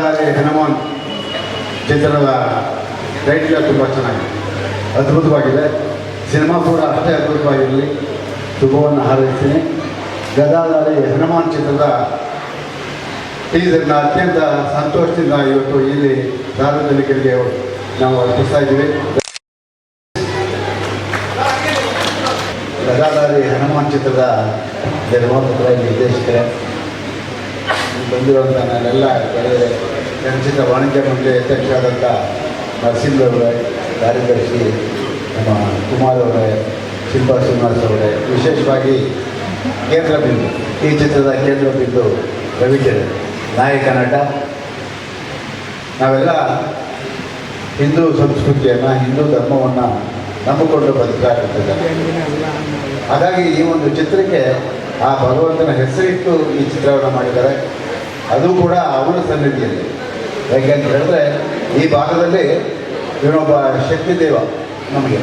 ಗದಾಧಾರಿ ಹನುಮಾನ್ ಚಿತ್ರದ ಟೈಟ್ಲ ತುಂಬ ಚೆನ್ನಾಗಿದೆ. ಅದ್ಭುತವಾಗಿದೆ. ಸಿನಿಮಾ ಕೂಡ ಅಷ್ಟೇ ಅದ್ಭುತವಾಗಿರಲಿ. ಶುಭವನ್ನು ಹಾರೈಸ್ತೀನಿ. ಗದಾಧಾರಿ ಹನುಮಾನ್ ಚಿತ್ರದ ಟೀಸರ್ನ ಅತ್ಯಂತ ಸಂತೋಷದಿಂದ ಇವತ್ತು ಇಲ್ಲಿ ಸಾರ್ವಜನಿಕರಿಗೆ ನಾವು ಅರ್ಪಿಸ್ತಾ ಇದ್ದೀವಿ. ಗದಾಧಾರಿ ಹನುಮಾನ್ ಚಿತ್ರದ ನಿರ್ಮಾಪಕರಾಗಿ ನಿರ್ದೇಶಕರೇ. ಬಂದಿರುವಂಥ ನಾನೆಲ್ಲ ಗೆಳೆಯರೆ ಚಲನಚಿತ್ರ ವಾಣಿಜ್ಯ ಮಂಡಳಿ ಅಧ್ಯಕ್ಷರಾದಂಥ ನರಸಿಂಹರವರೇ ಕಾರ್ಯದರ್ಶಿ ನಮ್ಮ ಕುಮಾರ್ ಅವರೇ, ಶಿಲ್ಪಾ ಶ್ರೀನಿವಾಸ್ ಅವರೇ, ವಿಶೇಷವಾಗಿ ಕೇಂದ್ರ ಬಿಂದು, ಈ ಚಿತ್ರದ ಕೇಂದ್ರ ಬಿಂದು ರವಿಚಂದ್ರ ನಾಯಕ ನಟ. ನಾವೆಲ್ಲ ಹಿಂದೂ ಸಂಸ್ಕೃತಿಯನ್ನು, ಹಿಂದೂ ಧರ್ಮವನ್ನು ನಂಬಿಕೊಂಡು ಬದುಕಾಗುತ್ತಿದ್ದಾರೆ ಹಾಗಾಗಿ ಈ ಒಂದು ಚಿತ್ರಕ್ಕೆ ಆ ಭಗವಂತನ ಹೆಸರಿಟ್ಟು ಈ ಚಿತ್ರವನ್ನು ಮಾಡಿದ್ದಾರೆ. ಅದು ಕೂಡ ಅವನ ಸನ್ನಿಧಿಯಲ್ಲಿ. ಯಾಕೆಂತ ಹೇಳಿದ್ರೆ, ಈ ಭಾಗದಲ್ಲಿ ಇವನೊಬ್ಬ ಶಕ್ತಿ ದೇವ ನಮಗೆ.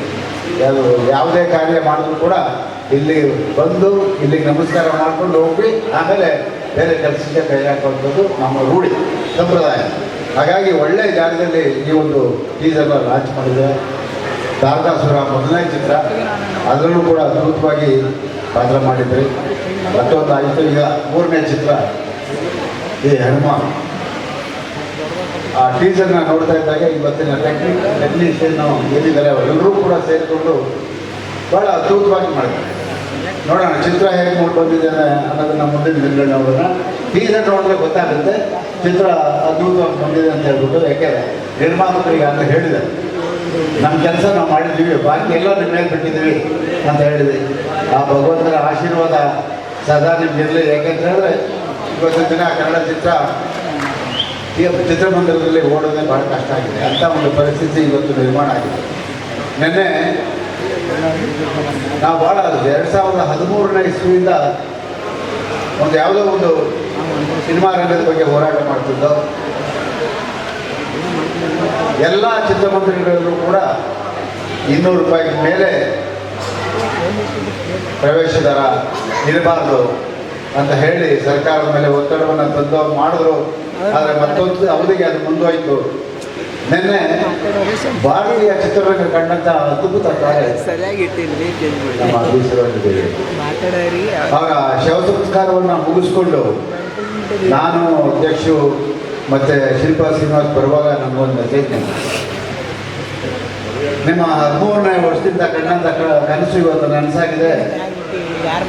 ಯಾವುದು, ಯಾವುದೇ ಕಾರ್ಯ ಮಾಡಿದ್ರು ಕೂಡ ಇಲ್ಲಿ ಬಂದು ಇಲ್ಲಿಗೆ ನಮಸ್ಕಾರ ಮಾಡಿಕೊಂಡು ಹೋಗಿ ಆಮೇಲೆ ಬೇರೆ ಕೆಲಸಕ್ಕೆ ಕೈ ಹಾಕುವಂಥದ್ದು ನಮ್ಮ ರೂಢಿ, ಸಂಪ್ರದಾಯ. ಹಾಗಾಗಿ ಒಳ್ಳೆ ಜಾಗದಲ್ಲಿ ಈ ಒಂದು ಟೀಸರ್ನ ಲಾಂಚ್ ಮಾಡಿದ್ದಾರೆ ತಾರಕಾಸುರ ಮೊದಲನೇ ಚಿತ್ರ. ಅದರಲ್ಲೂ ಕೂಡ ಅದ್ಭುತವಾಗಿ ಪಾತ್ರ ಮಾಡಿದ್ರಿ. ಮತ್ತೊಂದು ಆಯಿತು, ಈಗ ಮೂರನೇ ಚಿತ್ರ. ಈ ಹನುಮಾನ್. ಆ ಟೀಸರ್ನ ನೋಡ್ತಾ ಇದ್ದಾಗ ಇವತ್ತಿನ ಟೆಕ್ನಿಕ್ ಟೆಕ್ನಿಷಿಯನ್ ಏನಿದ್ದಾರೆ ಅವರೆಲ್ಲರೂ ಕೂಡ ಸೇರಿಕೊಂಡು ಭಾಳ ಅದ್ಭುತವಾಗಿ ಮಾಡ್ತಾರೆ ನೋಡೋಣ, ಚಿತ್ರ ಹೇಗೆ ಮೂಡಿ ಬಂದಿದೆ ಅನ್ನೋದನ್ನ ಮುಂದಿನ ದಿನಗಳನ್ನ ನೋಡೋಣ. ಟೀಸರ್ ನೋಡಿದ್ರೆ ಗೊತ್ತಾಗುತ್ತೆ, ಚಿತ್ರ ಅದ್ಭುತವಾಗಿ ಬಂದಿದೆ ಅಂತ ಹೇಳ್ಬಿಟ್ಟು ಯಾಕೆಂದರೆ ನಿರ್ಮಾಪಕರಿಗೆ ಅಂತ ಹೇಳಿದೆ. ನಮ್ಮ ಕೆಲಸ ನಾವು ಮಾಡಿದ್ದೀವಿ, ಬಾಕಿ ಎಲ್ಲ ನಿಮ್ಮ ಮೇಲೆ ಬಿಟ್ಟಿದ್ದೀವಿ ಅಂತ ಹೇಳಿದೆ. ಆ ಭಗವಂತನ ಆಶೀರ್ವಾದ ಸದಾ ನಿಮ್ಗೆ ಇರಲಿ, ಯಾಕೆಂತ ಹೇಳಿದ್ರೆ ಇವತ್ತಿನ ದಿನ ಕನ್ನಡ ಚಿತ್ರ ಚಿತ್ರಮಂದಿರದಲ್ಲಿ ಓಡೋದೇ ಬಹಳ ಕಷ್ಟ ಆಗಿದೆ. ಅಂಥ ಒಂದು ಪರಿಸ್ಥಿತಿ ಇವತ್ತು ನಿರ್ಮಾಣ ಆಗಿದೆ. ನಿನ್ನೆ ನಾವು ಭಾಳ ಎರಡು ಸಾವಿರದ ಹದಿಮೂರನೇ ಇಸ್ವಿಯಿಂದ ಒಂದು ಯಾವುದೋ ಒಂದು ಸಿನಿಮಾ ರಂಗದ ಬಗ್ಗೆ ಹೋರಾಟ ಮಾಡ್ತಿದ್ದೋ, ಎಲ್ಲ ಚಿತ್ರಮಂದಿರಗಳಲ್ಲೂ ಕೂಡ ಇನ್ನೂರು ರೂಪಾಯಿ ಮೇಲೆ ಪ್ರವೇಶ ದರ ಇರಬಾರ್ದು. ಅಂತ ಹೇಳಿ ಸರ್ಕಾರದ ಮೇಲೆ ಒತ್ತಡವನ್ನು ತಂದು ಮಾಡಿದ್ರು. ಆದರೆ ಮತ್ತೊಂದು ಅವಧಿಗೆ ಅದು ಮುಂದೋಯ್ತು. ನಿನ್ನೆ ಭಾರತೀಯ ಚಿತ್ರರಂಗ ಕಂಡಂತ ಅದ್ಭುತ ಕಾರ್ಯ ಅವರ ಶವ ಸಂಸ್ಕಾರವನ್ನು ಮುಗಿಸ್ಕೊಂಡು ನಾನು ಅಧ್ಯಕ್ಷರು ಮತ್ತೆ ಶಿಲ್ಪಾ ಶ್ರೀನಿವಾಸ್ ಬರುವಾಗ ನಮಗೊಂದು ಮೆಸೇಜ್ ನಿಮ್ಮ ಹದಿಮೂರನೇ ವರ್ಷದಿಂದ ಕಂಡಂತ ಕನಸು ಇವತ್ತು ನನಸಾಗಿದೆ.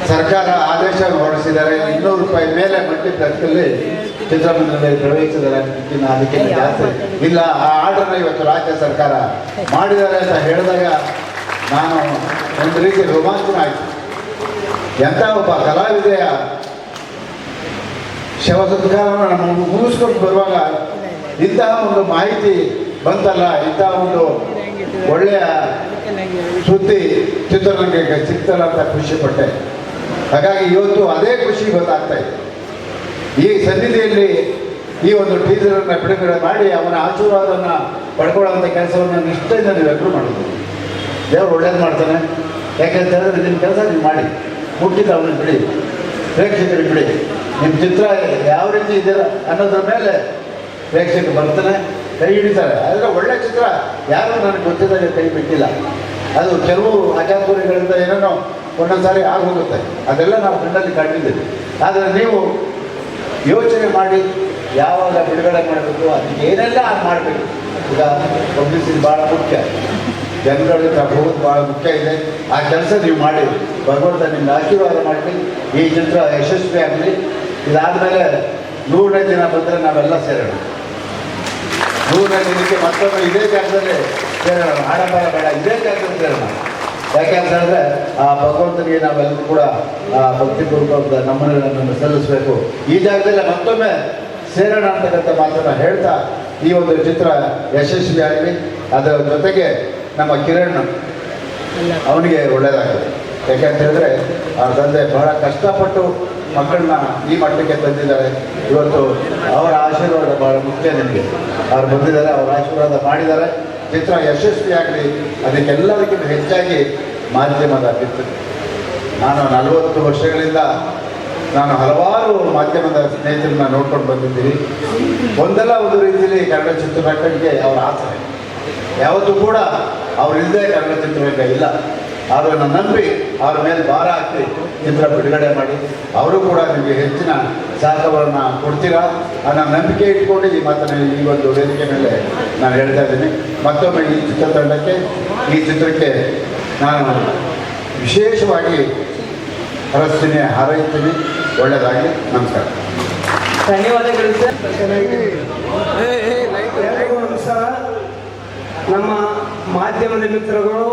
ಸರ್ಕಾರ ಆದೇಶ ಹೊರಡಿಸಿದ್ದಾರೆ ಇನ್ನೂರು ರೂಪಾಯಿ ಮೇಲೆ ಮಟ್ಟಿ ಪ್ರತಿಯಲ್ಲಿ ಚಿತ್ರಮಂದಿರದಲ್ಲಿ ಪ್ರವೇಶಿಸಿದ್ದಾರೆ ಅದಕ್ಕೆ ಜಾಸ್ತಿ ಇಲ್ಲ ಆ ಆರ್ಡರ್ನ ಇವತ್ತು ರಾಜ್ಯ ಸರ್ಕಾರ ಮಾಡಿದ್ದಾರೆ ಅಂತ ಹೇಳಿದಾಗ ನಾನು ಒಂದು ರೀತಿ ರೋಮಾಂಚನ ಆಯಿತು. ಎಂಥ ಒಬ್ಬ ಕಲಾವಿದೆಯ ಶವ ಸತ್ಕಾರವನ್ನು ನಮ್ಮ ಮುಗಿಸ್ಕೊಂಡು ಬರುವಾಗ ಇಂತಹ ಒಂದು ಮಾಹಿತಿ ಬಂತಲ್ಲ ಇಂತಹ ಒಂದು ಒಳ್ಳೆಯ ಸುದ್ದಿ ಚಿತ್ರರಂಗಕ್ಕೆ ಸಿಗ್ತಲ್ಲ ಅಂತ ಖುಷಿ ಪಟ್ಟೆ ಹಾಗಾಗಿ ಇವತ್ತು ಅದೇ ಖುಷಿ ಗೊತ್ತಾಗ್ತಾ ಇದೆ. ಈ ಸನ್ನಿಧಿಯಲ್ಲಿ ಈ ಒಂದು ಟೀಸರನ್ನು ಬಿಡುಗಡೆ ಮಾಡಿ ಅವನ ಆಶೀರ್ವಾದವನ್ನು ಪಡ್ಕೊಳ್ಳುವಂಥ ಕೆಲಸವನ್ನು ನಿಷ್ಠೆಯಿಂದ ನೀವೆಲ್ಲರೂ ಮಾಡಿದ್ರು ದೇವರು ಒಳ್ಳೇದು ಮಾಡ್ತಾನೆ. ಯಾಕೆಂತ ಹೇಳಿದ್ರೆ ನಿಮ್ಮ ಕೆಲಸ ನೀವು ಮಾಡಿ. ಹುಟ್ಟಿದ ಅವನ ಬಿಡಿ. ಪ್ರೇಕ್ಷಕರಿಗೆ ಬಿಡಿ. ನಿಮ್ಮ ಚಿತ್ರ ಯಾವ ರೀತಿ ಇದೆಯಲ್ಲ ಅನ್ನೋದ್ರ ಮೇಲೆ ಪ್ರೇಕ್ಷಕರು ಬರ್ತಾನೆ. ಕೈ ಹಿಡಿತಾರೆ. ಆದರೆ ಒಳ್ಳೆ ಚಿತ್ರ ಯಾರು ನನಗೆ ಗೊತ್ತಿದ್ದಾಗ ಕೈ ಬಿಟ್ಟಿಲ್ಲ. ಅದು ಕೆಲವು ಅಜಾಪುರಿಗಳಿಂದ ಏನೇನೋ ಒಂದೊಂದು ಸಾರಿ ಆಗೋಗುತ್ತೆ ಅದೆಲ್ಲ ನಾವು ಕಣ್ಣಲ್ಲಿ ಕಂಡಿದ್ದೀವಿ ಆದರೆ ನೀವು ಯೋಚನೆ ಮಾಡಿ ಯಾವಾಗ ಬಿಡುಗಡೆ ಮಾಡಬೇಕು, ಅದಕ್ಕೆ ಏನೆಲ್ಲ ಮಾಡಬೇಕು? ಈಗ ಪಬ್ಲಿಸಿಟಿ ಭಾಳ ಮುಖ್ಯ. ಜನಗಳಿಗೆ ಹೋಗೋದು ಭಾಳ ಮುಖ್ಯ ಇದೆ. ಆ ಕೆಲಸ ನೀವು ಮಾಡಿ. ಭಗವಂತ ನಿಮ್ಗೆ ಆಶೀರ್ವಾದ ಮಾಡಲಿ ಈ ಚಿತ್ರ ಯಶಸ್ವಿ ಆಗಲಿ ಇದಾದಮೇಲೆ ನೂರನೇ ದಿನ ಬಂದರೆ ನಾವೆಲ್ಲ ಸೇರೋಣ. ನೂರನೇ ಇದಕ್ಕೆ ಮತ್ತೊಮ್ಮೆ ಇದೇ ಜಾಗದಲ್ಲಿ ಸೇರೋಣ. ಆಡಂಬರ ಬೇಡ ಇದೇ ಜಾಗದಲ್ಲಿ ಸೇರೋಣ. ಹೇಳಿದ್ರೆ, ಆ ಭಗವಂತನಿಗೆ ನಾವೆಲ್ಲರೂ ಕೂಡ, ಆ ಭಕ್ತಿಪೂರ್ವಕ ನಮ್ಮನ್ನು ಸಲ್ಲಿಸಬೇಕು. ಈ ಜಾಗದಲ್ಲಿ ಮತ್ತೊಮ್ಮೆ ಸೇರೋಣ ಅಂತಕ್ಕಂಥ ಮಾತನ್ನು ಹೇಳ್ತಾ ಈ ಒಂದು ಚಿತ್ರ ಯಶಸ್ವಿ ಆಗಲಿ ಅದರ ಜೊತೆಗೆ ನಮ್ಮ ಕಿರಣ್ ಅವನಿಗೆ ಒಳ್ಳೆಯದಾಗಲಿ ಯಾಕೆಂತ ಹೇಳಿದ್ರೆ ಅವ್ರ ತಂದೆ ಬಹಳ ಕಷ್ಟಪಟ್ಟು ಮಕ್ಕಳನ್ನ ಈ ಮಟ್ಟಕ್ಕೆ ತಂದಿದ್ದಾರೆ. ಇವತ್ತು ಅವರ ಆಶೀರ್ವಾದ ಬಹಳ ಮುಖ್ಯ ನಿಮಗೆ. ಅವ್ರು ಬಂದಿದ್ದಾರೆ, ಅವರ ಆಶೀರ್ವಾದ ಮಾಡಿದ್ದಾರೆ. ಚಿತ್ರ ಯಶಸ್ವಿಯಾಗಲಿ. ಅದಕ್ಕೆಲ್ಲದಕ್ಕಿಂತ ಹೆಚ್ಚಾಗಿ ಮಾಧ್ಯಮದ ಮಿತ್ರ ನಾನು ನಲವತ್ತು ವರ್ಷಗಳಿಂದ ನಾನು ಹಲವಾರು ಮಾಧ್ಯಮದ ಸ್ನೇಹಿತರನ್ನ ನೋಡ್ಕೊಂಡು ಬಂದಿದ್ದೀನಿ. ಒಂದಲ್ಲ ಒಂದು ರೀತಿಯಲ್ಲಿ ಕನ್ನಡ ಚಿತ್ರರಂಗಕ್ಕೆ ಅವರ ಆಸರೆ. ಯಾವತ್ತೂ ಕೂಡ ಅವರಿಲ್ಲದೆ ಕನ್ನಡ ಚಿತ್ರರಂಗ ಇಲ್ಲ. ಆದರೆ ನನ್ನ ನಂಬಿ ಅವ್ರ ಮೇಲೆ ಭಾರ ಹಾಕಿ ಚಿತ್ರ ಬಿಡುಗಡೆ ಮಾಡಿ ಅವರು ಕೂಡ ನಿಮಗೆ ಹೆಚ್ಚಿನ ಸಹಕಾರವನ್ನು ಕೊಡ್ತೀರಾ ಅನ್ನೋ ನಂಬಿಕೆ ಇಟ್ಕೊಂಡು ಈ ಮಾತನ್ನು ಈ ಒಂದು ವೇದಿಕೆ ಮೇಲೆ ನಾನು ಹೇಳ್ತಾ ಇದ್ದೀನಿ. ಮತ್ತೊಮ್ಮೆ ಈ ಚಿತ್ರತಂಡಕ್ಕೆ ಈ ಚಿತ್ರಕ್ಕೆ ನಾನು ವಿಶೇಷವಾಗಿ ಹರಸ್ತೀನಿ ಹಾರೈಸ್ತೀನಿ. ಒಳ್ಳೆಯದಾಗಿ ನಮಸ್ಕಾರ. ಧನ್ಯವಾದಗಳು ಸರ್. ಎಲ್ಲರಿಗೂ ನಮಸ್ಕಾರ. ನಮ್ಮ ಮಾಧ್ಯಮದ ಮಿತ್ರಗಳು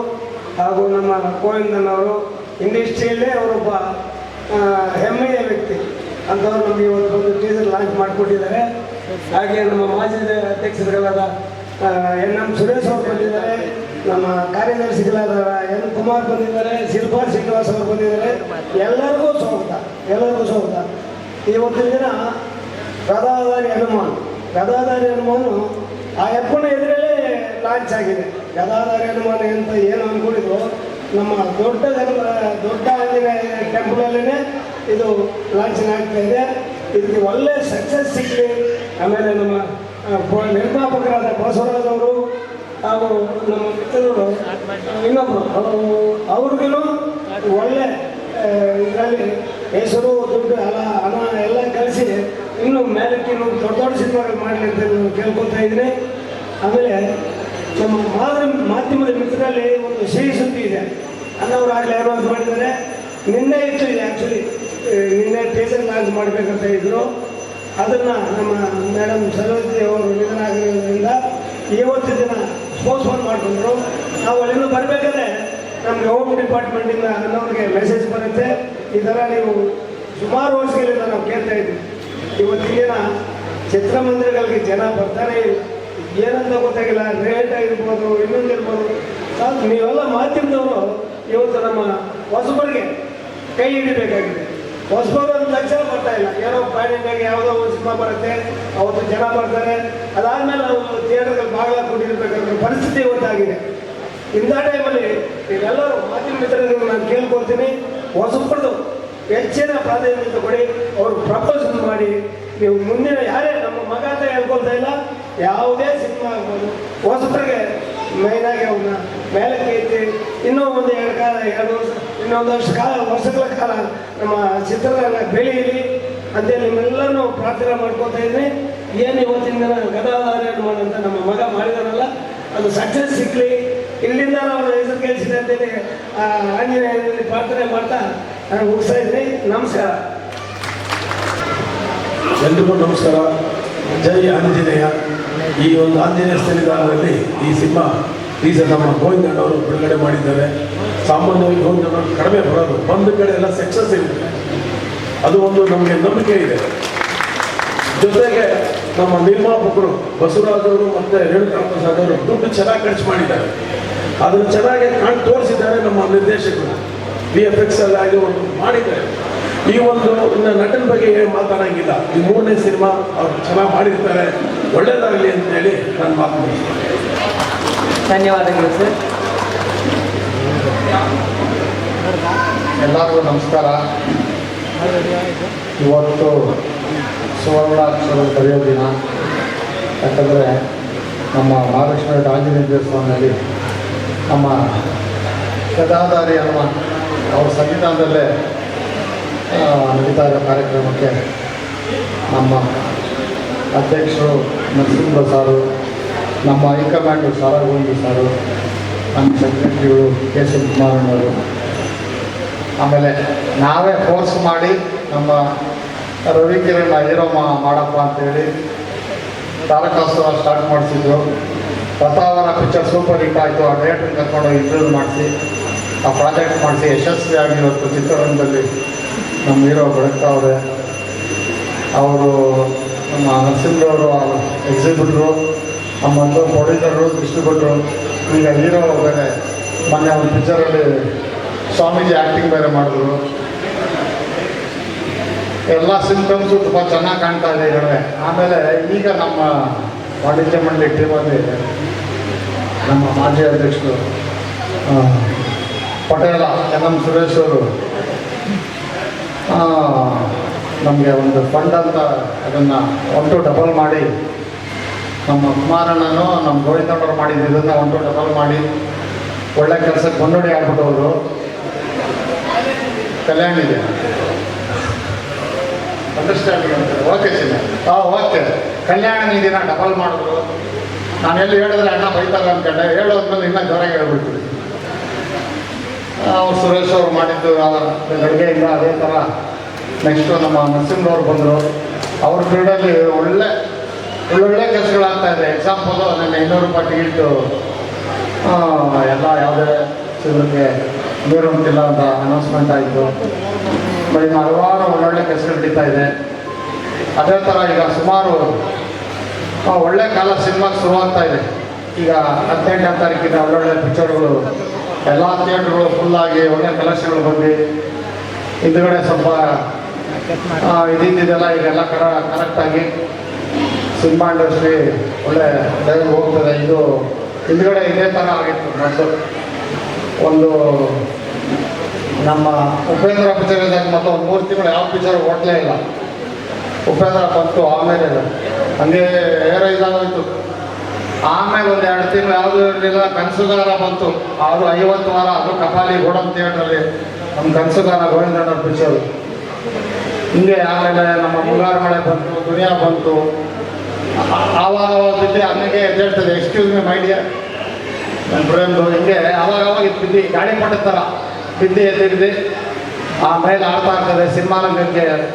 ಹಾಗೂ ನಮ್ಮ ಗೋವಿಂದನವರು ಇಂಡಸ್ಟ್ರಿಯಲ್ಲೇ ಅವರೊಬ್ಬ ಹೆಮ್ಮೆಯ ವ್ಯಕ್ತಿ. ಅಂಥವ್ರು ನಮಗೆ ಇವತ್ತು ಒಂದು ಟೀಸರ್ ಲಾಂಚ್ ಮಾಡಿಕೊಟ್ಟಿದ್ದಾರೆ. ಹಾಗೆ ನಮ್ಮ ಮಾಜಿ ಅಧ್ಯಕ್ಷರುಗಳಾದ ಎನ್ ಎಂ ಸುರೇಶ್ ಅವರು ಬಂದಿದ್ದಾರೆ, ನಮ್ಮ ಕಾರ್ಯದರ್ಶಿಗಳಾದ ಎನ್ ಕುಮಾರ್ ಬಂದಿದ್ದಾರೆ ಶಿಲ್ಪಾ ಶ್ರೀನಿವಾಸ್ ಅವರು ಬಂದಿದ್ದಾರೆ. ಎಲ್ಲರಿಗೂ ಸ್ವಾಗತ ಎಲ್ಲರಿಗೂ ಸ್ವಾಗತ. ಇವತ್ತಿನ ದಿನ ಗದಾಧಾರಿ ಹನುಮಾನ್ ಗದಾಧಾರಿ ಹನುಮಾನು ಆ ಯಪ್ಪನ ಎದುರಲ್ಲೇ ಲಾಂಚ್ ಆಗಿದೆ. ಗದಾಧಾರಿ ಹನುಮಾನ ಅಂತ ಏನು ಅಂದ್ಕೊಂಡಿದ್ರು ನಮ್ಮ ದೊಡ್ಡ ಗರ್ಭ ದೊಡ್ಡ ಟೆಂಪಲಲ್ಲೇ ಇದು ಲಾಂಚನ ಆಗ್ತಾ ಇದೆ. ಇದಕ್ಕೆ ಒಳ್ಳೆ ಸಕ್ಸಸ್ ಸಿಗಲಿ ಆಮೇಲೆ ನಮ್ಮ ನಿರ್ಮಾಪಕರಾದ ಬಸವರಾಜ್ ಅವರು ಹಾಗೂ ನಮ್ಮ ಮಿತ್ರರು ಇನ್ನೊಬ್ಬರು ಅವರು ಅವ್ರಿಗೂ ಒಳ್ಳೆ ಇದರಲ್ಲಿ ಹೆಸರು, ದುಡ್ಡು ಹಣ ಹಣ ಎಲ್ಲ ಕಳಿಸಿ ಇನ್ನು ಮೇಲಕ್ಕೆ ಇನ್ನೊಂದು ದೊಡ್ಡ ದೊಡ್ಡ ಸಿನಿಮಾಗಳು ಮಾಡಲಿ ಅಂತ ಕೇಳ್ಕೊತಾ ಇದ್ದೀನಿ. ಆಮೇಲೆ ನಮ್ಮ ಮಾಧ್ಯಮ ಮಾಧ್ಯಮದ ಮಿತ್ರರಲ್ಲಿ ಒಂದು ಸಿಹಿ ಸುದ್ದಿ ಇದೆ. ಅನ್ನೋರು ಆಗಲೇ ಅನೌನ್ಸ್ ಮಾಡಿದ್ದಾರೆ ನಿನ್ನೆ ಇತ್ತು ಇದೆ ಆ್ಯಕ್ಚುಲಿ ನಿನ್ನೆ ಟೀಸರ್ ಲಾಂಚ್ ಮಾಡಬೇಕಂತ ಇದ್ದರು ಅದನ್ನು ನಮ್ಮ ಮೇಡಮ್ ಸರೋಜಿ ಅವರು ನಿಧನ ಆಗಿರೋದ್ರಿಂದ ಇವತ್ತು ದಿನ ಪೋಸ್ಟ್ಪೋನ್ ಮಾಡಿಕೊಂಡ್ರು. ನಾವು ಅಲ್ಲಿಂದ ಬರಬೇಕಾದ್ರೆ ನಮಗೆ ಹೋಮ್ ಡಿಪಾರ್ಟ್ಮೆಂಟಿಂದ ಅನ್ನೋರಿಗೆ ಮೆಸೇಜ್ ಬರುತ್ತೆ. ಈ ಥರ ನೀವು ಸುಮಾರು ವರ್ಷಗಳಿಂದ ನಾವು ಕೇಳ್ತಾ ಇದ್ವಿ ಇವತ್ತಿನ ಚಿತ್ರಮಂದಿರಗಳಿಗೆ ಜನ ಬರ್ತಾನೆ ಇಲ್ಲ. ಏನಂತ ಗೊತ್ತಾಗಿಲ್ಲ ರೇಟ್ ಆಗಿರ್ಬೋದು ಇನ್ನೊಂದು ಇರ್ಬೋದು. ಸಾಕು, ನೀವೆಲ್ಲ ಮಾಧ್ಯಮದವರು, ಇವತ್ತು ನಮ್ಮ ಹೊಸಬರಿಗೆ ಕೈ ಹಿಡಿಬೇಕಾಗಿದೆ. ಹೊಸಬರು ಒಂದು ಲಕ್ಷ ಬರ್ತಾ ಇಲ್ಲ. ಏನೋ ಪ್ಲಾನಿಂಗಾಗಿ ಯಾವುದೋ ಒಂದು ಸಿನಿಮಾ ಬರುತ್ತೆ, ಅವತ್ತು ಜನ ಬರ್ತಾರೆ. ಅದಾದಮೇಲೆ ನಾವು ಥಿಯೇಟರ್ಗೆ ಭಾಗ ಕೊಟ್ಟಿರ್ಬೇಕಾದ್ರೆ ಪರಿಸ್ಥಿತಿ ಇವತ್ತಾಗಿದೆ. ಇಂಥ ಟೈಮಲ್ಲಿ ನೀವೆಲ್ಲರೂ ಮಾಧ್ಯಮ ಮಿತ್ರರಿಗೆ ನಾನು ಕೇಳ್ಕೊಳ್ತೀನಿ ಹೊಸಬರದು ಹೆಚ್ಚಿನ ಪ್ರಾಧಾನ್ಯತೆ ಕೊಡಿ, ಅವರು ಪ್ರಪೋಸಲ್ ಮಾಡಿ, ನೀವು ಮುಂದಿನ ಯಾರೇ ನಮ್ಮ ಮಗ ಅಂತ ಹೇಳ್ಕೊಳ್ತಾ ಇಲ್ಲ ಯಾವುದೇ ಸಿನಿಮಾ ಆಗ್ಬೋದು. ಹೊಸಬರಿಗೆ ಮೈನಾಗಿ ಅವನ್ನ ಮೇಲಕ್ಕೆ ಎತ್ತಿ ಇನ್ನೂ ಒಂದು ಎರಡು ಕಾಲ, ಎರಡು ವರ್ಷ, ಇನ್ನೊಂದು ವರ್ಷ ಕಾಲ, ವರ್ಷಗಳ ಕಾಲ ನಮ್ಮ ಚಿತ್ರರಂಗ ಬೆಳೆಯಲಿ ಅಂತೇಳಿ ನಿಮ್ಮೆಲ್ಲರೂ ಪ್ರಾರ್ಥನೆ ಮಾಡ್ಕೊತಾ ಇದ್ದೀನಿ. ಏನು ಇವತ್ತಿನ ದಿನ ಗದಾಧಾರ ಅಂತ ನಮ್ಮ ಮಗ ಮಾಡಿದಾರಲ್ಲ ಅದು ಸಕ್ಸಸ್ ಸಿಕ್ಕಲಿ ಇಲ್ಲಿಂದ ನಾವು ಹೆಸರು ಕೇಳಿಸಿದೆ ಅಂತೇಳಿ ಆಂಜನೇಯನಲ್ಲಿ ಪ್ರಾರ್ಥನೆ ಮಾಡ್ತಾ ನಾನು ಮುಗಿಸ್ತಾ ಇದ್ದೀನಿ. ನಮಸ್ಕಾರ. ಎಲ್ರಿಗೂ ನಮಸ್ಕಾರ. ಜೈ ಆಂಜನೇಯ. ಈ ಒಂದು ಆಂಜನೇಯ ಸನ್ನಿಧಾನದಲ್ಲಿ ಈ ಸಿನಿಮಾ ಸಹ ನಮ್ಮ ಗೋವಿಂದಣ್ಣವರು ಬಿಡುಗಡೆ ಮಾಡಿದ್ದಾರೆ. ಸಾಮಾನ್ಯವಾಗಿ ಗೋವಿಂದಣ್ಣವರು ಕಡಿಮೆ ಬರೋದು. ಒಂದು ಕಡೆ ಎಲ್ಲ ಸಕ್ಸಸ್ ಇದೆ ಅದು ಒಂದು ನಮಗೆ ನಂಬಿಕೆ ಇದೆ. ಜೊತೆಗೆ ನಮ್ಮ ನಿರ್ಮಾಪಕರು ಬಸವರಾಜ್ ಅವರು ಮತ್ತು ರೇಣುಕಾ ಪ್ರಸಾದ್ ಅವರು ದುಡ್ಡು ಚೆನ್ನಾಗಿ ಖರ್ಚು ಮಾಡಿದ್ದಾರೆ. ಅದನ್ನು ಚೆನ್ನಾಗಿ ಕಾಣ್ ತೋರಿಸಿದ್ದಾರೆ ನಮ್ಮ ನಿರ್ದೇಶಕರು. ವಿ ಎಫ್ ಎಕ್ಸ್ ಆಗಿ ಒಂದು ಮಾಡಿದ್ದಾರೆ. ಈ ಒಂದು ಇನ್ನು ನಟನ ಬಗ್ಗೆ ಏನು ಮಾತಾಡಂಗಿಲ್ಲ. ಈ ಮೂರನೇ ಸಿನಿಮಾ ಅವ್ರು ಚೆನ್ನಾಗಿ ಮಾಡಿರ್ತಾರೆ. ಒಳ್ಳೇದಾಗಲಿ ಅಂತೇಳಿ ನನ್ನ ಮಾತು. ಧನ್ಯವಾದಗಳು ಸರ್. ಎಲ್ಲರಿಗೂ ನಮಸ್ಕಾರ. ಇವತ್ತು ಸುವರ್ಣಾಕ್ಷರ ಕರೆಯೋ ದಿನ. ಯಾಕಂದರೆ ನಮ್ಮ ಮಹಾಲಕ್ಷ್ಮಿ ಆಂಜನೇಯ ದೇವಸ್ಥಾನದಲ್ಲಿ ನಮ್ಮ ಗದಾಧಾರಿ ಅನ್ನುವ ಅವ್ರ ಸಂವಿಧಾನದಲ್ಲೇ ನಡೀತಾ ಇರೋ ಕಾರ್ಯಕ್ರಮಕ್ಕೆ ನಮ್ಮ ಅಧ್ಯಕ್ಷರು ನರಸಿಂಹ ಸಾರು, ನಮ್ಮ ಹೈಕಮಾಂಡು ಸಾರಾಗೋವಿಂದ ಸಾರು, ನಮ್ಮ ಸೆಕ್ರೆಟರಿಗಳು ಕೆ ಸಿ ಕುಮಾರಣ್ಣವರು ಆಮೇಲೆ ನಾವೇ ಫೋರ್ಸ್ ಮಾಡಿ ನಮ್ಮ ರವಿಕಿರಣ್ ಹೀರೋ ಮಾಡಪ್ಪ ಅಂತೇಳಿ ತಾರಕಾಸುರ ಸ್ಟಾರ್ಟ್ ಮಾಡಿಸಿದ್ರು. ಪ್ರತಾವರ ಪಿಕ್ಚರ್ ಸೂಪರ್ ಹಿಟ್ ಆಯಿತು. ಆ ಡೈರೆಕ್ಟರ್ ಕರ್ಕೊಂಡು ಇಂಟರ್ವ್ಯೂ ಮಾಡಿಸಿ, ಆ ಪ್ರಾಜೆಕ್ಟ್ ಮಾಡಿಸಿ ಯಶಸ್ವಿಯಾಗಿ ಇವತ್ತು ಚಿತ್ರರಂಗದಲ್ಲಿ ನಮ್ಮ ಹೀರೋ ಬೆಳಗ್ತಾವ್ರೆ ಅವರು ನಮ್ಮ ನರಸಿಂಹರವರು ಎಕ್ಸಿಬಿಟ್ರು ನಮ್ಮ ಪ್ರೊಡ್ಯೂಸರು ಡಿಸ್ಟ್ರಿಬ್ಯೂಟ್ರು ಈಗ ಹೀರೋ ಬೇರೆ, ಮೊನ್ನೆ ಅವ್ರ ಪಿಕ್ಚರಲ್ಲಿ ಸ್ವಾಮೀಜಿ ಆ್ಯಕ್ಟಿಂಗ್ ಬೇರೆ ಮಾಡಿದ್ರು. ಎಲ್ಲ ಸಿಂಪ್ಟಮ್ಸು ತುಂಬ ಚೆನ್ನಾಗಿ ಕಾಣ್ತಾ ಇದೆ ಇದ್ದಾರೆ ಆಮೇಲೆ ಈಗ ನಮ್ಮ ವಾಣಿಜ್ಯ ಮಂಡಳಿ ಟೀಮಲ್ಲಿ ನಮ್ಮ ಮಾಜಿ ಅಧ್ಯಕ್ಷರು ಪಟೇಲ ಎನ್ ಎಂ ಸುರೇಶ್ ಅವರು ನಮಗೆ ಒಂದು ಫಂಡ್ ಅಂತ ಅದನ್ನು ಒನ್ ಟು ಡಬಲ್ ಮಾಡಿ, ನಮ್ಮ ಕುಮಾರಣ್ಣನು ನಮ್ಮ ಗೋವಿಂದಣ್ಣವ್ರು ಮಾಡಿದ್ದು ಇದನ್ನು ಒನ್ ಟು ಡಬಲ್ ಮಾಡಿ, ಒಳ್ಳೆ ಕೆಲಸಕ್ಕೆ ಮುನ್ನುಡಿ ಆಗ್ಬಿಟ್ಟವರು. ಕಲ್ಯಾಣ ಇದೆ. ಅಂಡರ್ಸ್ಟ್ಯಾಂಡಿಂಗ್ ಓಕೆ ಸಿನ್ನ ಹಾಂ ಓಕೆ ಕಲ್ಯಾಣ ನಿಧಿನ ಡಬಲ್ ಮಾಡಿದ್ರು. ನಾನೆಲ್ಲಿ ಹೇಳಿದ್ರೆ ಅಣ್ಣ ಬೈತಾರೆ ಅಂದ್ಕೊಂಡೆ ಹೇಳೋದ್ಮೇಲೆ ಇನ್ನೂ ಜ್ವರ ಹೇಳ್ಬಿಡ್ತೀವಿ ಅವ್ರು ಸುರೇಶ್ ಅವ್ರು ಮಾಡಿದ್ದು ಇಲ್ಲ ಅದೇ ಥರ ನೆಕ್ಸ್ಟು ನಮ್ಮ ನರಸಿಂಹವ್ರು ಬಂದರು. ಅವ್ರ ಫೀಲ್ಡಲ್ಲಿ ಒಳ್ಳೆ, ಒಳ್ಳೊಳ್ಳೆ ಕೆಲಸಗಳಾಗ್ತಾ ಇದೆ ಎಕ್ಸಾಂಪಲು ನನ್ನ ಐನೂರು ರೂಪಾಯಿ ಟಿಕೆಟು ಎಲ್ಲ ಯಾವುದೇ ಸಿಗೋಕ್ಕೆ ನೀರು ಅಂತ ಅನೌನ್ಸ್ಮೆಂಟ್ ಆಯಿತು. ಇನ್ನು ಹಲವಾರು ಒಳ್ಳೊಳ್ಳೆ ಕೆಲಸಗಳು ನಡೀತಾ ಇದೆ. ಅದೇ ಥರ ಈಗ ಸುಮಾರು ಒಳ್ಳೆ ಕಾಲ ಸಿನಿಮಾ ಶುರುವಾಗ್ತಾ ಇದೆ. ಈಗ ಹದಿನೆಂಟನೇ ತಾರೀಕಿನ ಒಳ್ಳೊಳ್ಳೆ ಪಿಕ್ಚರ್ಗಳು ಎಲ್ಲ ಥಿಯೇಟ್ರುಗಳು ಫುಲ್ಲಾಗಿ ಒಳ್ಳೆ ಕಲೆಕ್ಷನ್ಗಳು ಬಂದು ಹಿಂದುಗಡೆ ಸ್ವಲ್ಪ ಆ, ಇದೆಲ್ಲ ಈಗೆಲ್ಲ ಕರ ಕರೆಕ್ಟಾಗಿ ಸಿನಿಮಾ ಇಂಡಸ್ಟ್ರಿ ಒಳ್ಳೆ ಲೆವೆಲ್ ಹೋಗ್ತದೆ. ಇದು ಹಿಂದುಗಡೆ ಇದೇ ಥರ ಆಗಿತ್ತು ಒಂದು ನಮ್ಮ ಉಪೇಂದ್ರ ಪಿಕ್ಚರ್ ಇದ್ದಾಗ ಮತ್ತು ಒಂದು ಮೂರು ತಿಂಗಳು ಯಾವ ಪಿಕ್ಚರ್ ಓಡಲೇ ಇಲ್ಲ. ಉಪೇಂದ್ರ ಬಂತು ಆಮೇಲೆ ಹಂಗೆ ಏರೋ ಇದಾಗೋಯ್ತು. ಆಮೇಲೆ ಒಂದು ಎರಡು ತಿಂಗಳು ಯಾವುದು ಇರಲಿಲ್ಲ, ಕನಸುಗಾರ ಬಂತು. ಅದು ಐವತ್ತು ವಾರ, ಅದು ಕಪಾಲಿ ಗೋಡನ್ ಥಿಯೇಟ್ರಲ್ಲಿ. ನಮ್ಮ ಕನಸುಗಾರ ಗೋವಿಂದ ಪಿಕ್ಚರು ಹಿಂಗೆ ಆಮೇಲೆ ನಮ್ಮ ಮುಂಗಾರು ಮಳೆ ಬಂತು, ದುನಿಯಾ ಬಂತು. ಆ- ಆವಾಗ ಬಿದ್ದೆ ಹಂಗೆ ಎದ್ದೇಳ್ತದೆ ಎಕ್ಸ್ಕ್ಯೂಸ್ ಮೀ ಮೈ ಡಿಯರ್ ನನ್ನ ಫ್ರೆಂಡು ಹಿಂಗೆ ಅವಾಗ ಅವಾಗ ಇದು ಬಿದ್ದು ಗಾಳಿ ಪಟ್ಟದ ಥರ ಬಿದ್ದು ಎದ್ದಿದ್ದು ಆಮೇಲೆ ಆಡ್ತಾ ಇರ್ತದೆ, ಸಿನಿಮಾ ರಂಗಕ್ಕೆ.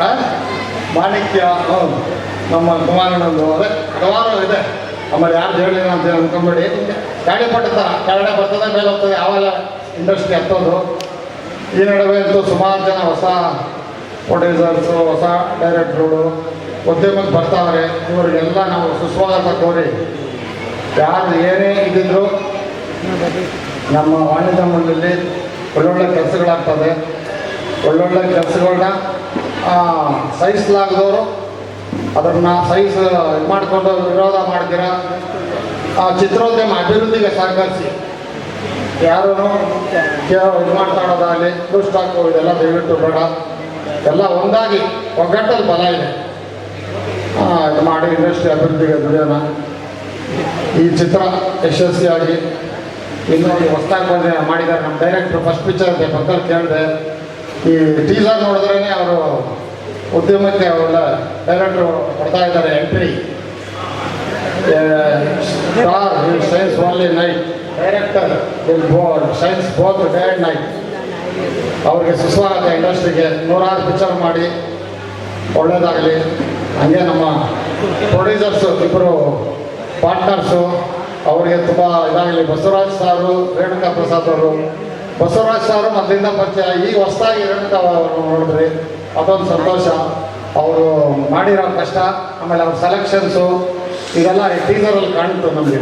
ಆ? ಮಾಣಿಕ್ಯ, ಹೌದು. ನಮ್ಮ ಕುಮಾರಣ್ಣಂದು, ಅದೇ, ಹಲವಾರು ಇದೆ. ಆಮೇಲೆ ಯಾರು ಹೇಳಿಲ್ಲ ಅಂತ ಅನ್ಕೊಂಬೇಡಿ. ಗಾಡಿ ಪಟ್ಟದ ಕೆಳಗಡೆ ಬರ್ತದೆ, ಮೇಲೆ ಹೋಗ್ತದೆ ಆವಾಗ ಇಂಡಸ್ಟ್ರಿ ಹತ್ತೋದು. ಈ ನಡುವೆ ಅಂತೂ ಸುಮಾರು ಜನ ಹೊಸ ಪ್ರೊಡ್ಯೂಸರ್ಸು ಹೊಸ ಡೈರೆಕ್ಟ್ರುಗಳು ಉದ್ಯಮಕ್ಕೆ ಬರ್ತಾವ್ರೆ. ಇವರಿಗೆಲ್ಲ ನಾವು ಸುಸ್ವಾಗತ ಕೋರಿ, ಯಾರು ಏನೇ ಇದ್ದಿದ್ರು ನಮ್ಮ ವಾಣಿಜ್ಯ ಮಂಡಳಿ ಒಳ್ಳೊಳ್ಳೆ ಕೆಲಸಗಳಾಗ್ತದೆ. ಒಳ್ಳೊಳ್ಳೆ ಕೆಲಸಗಳನ್ನ ಸಹಿಸಲಾಗದವರು ಅದನ್ನು ಸಹಿಸ ಇದು ಮಾಡಿಕೊಂಡು ವಿರೋಧ ಮಾಡ್ತೀರ? ಆ ಚಿತ್ರೋದ್ಯಮ ಅಭಿವೃದ್ಧಿಗೆ ಸಹಕರಿಸಿ. ಯಾರೂ ಇದು ಮಾಡ್ತಾಡೋದಾಗಲಿ ದುಷ್ಟ ಹಾಕೋ ಇದೆಲ್ಲ ದಯವಿಟ್ಟು ಬೇಡ. ಎಲ್ಲ ಒಂದಾಗಿ ಒಗ್ಗಟ್ಟಲ್ಲಿ ಬಲ ಇದೆ. ಇದು ಮಾಡಿ ಇಂಡಸ್ಟ್ರಿ ಅಭಿವೃದ್ಧಿಗೆ ದುಡಿಯೋಣ. ಈ ಚಿತ್ರ ಯಶಸ್ವಿಯಾಗಿ ಇನ್ನೊಂದು ಹೊಸ್ದಾಗಿ ಬಂದರೆ ಮಾಡಿದ್ದಾರೆ. ನಮ್ಮ ಡೈರೆಕ್ಟ್ರು ಫಸ್ಟ್ ಪಿಕ್ಚರ್ ಪಕ್ಕದಲ್ಲಿ ಕೇಳಿದೆ. ಈ ಟೀಸರ್ ನೋಡಿದ್ರೇ ಅವರು ಉದ್ಯಮಕ್ಕೆ ಅವರೆಲ್ಲ ಡೈರೆಕ್ಟ್ರು ಕೊಡ್ತಾ ಇದ್ದಾರೆ entry star we signs only night director in board signs both day and night ಅವ್ರಿಗೆ ಸುಸ್ವಾಗತ ಇಂಡಸ್ಟ್ರಿಗೆ ನೂರಾರು ಪಿಕ್ಚರ್ ಮಾಡಿ. ಒಳ್ಳೇದಾಗಲಿ. ಹಾಗೆ ನಮ್ಮ ಪ್ರೊಡ್ಯೂಸರ್ಸು ಇಬ್ಬರು ಪಾರ್ಟ್ನರ್ಸು ಅವರಿಗೆ ತುಂಬ ಇದಾಗಲಿ. ಬಸವರಾಜ್ ಸಾರು ರೇಣುಕಾ ಪ್ರಸಾದ್ ಅವರು. ಬಸವರಾಜ್ ಸಾರು ಮೊದಲಿಂದ ಪರಿಚಯ. ಈಗ ಹೊಸದಾಗಿ ರೇಣುಕಾ ಅವರು ನೋಡಿದ್ರಿ. ಅದೊಂದು ಸಂತೋಷ. ಅವರು ಮಾಡಿರೋ ಕಷ್ಟ, ಆಮೇಲೆ ಅವ್ರ ಸೆಲೆಕ್ಷನ್ಸು ಇದೆಲ್ಲ ಟೀಸರಲ್ಲಿ ಕಾಣ್ತು ನಮಗೆ.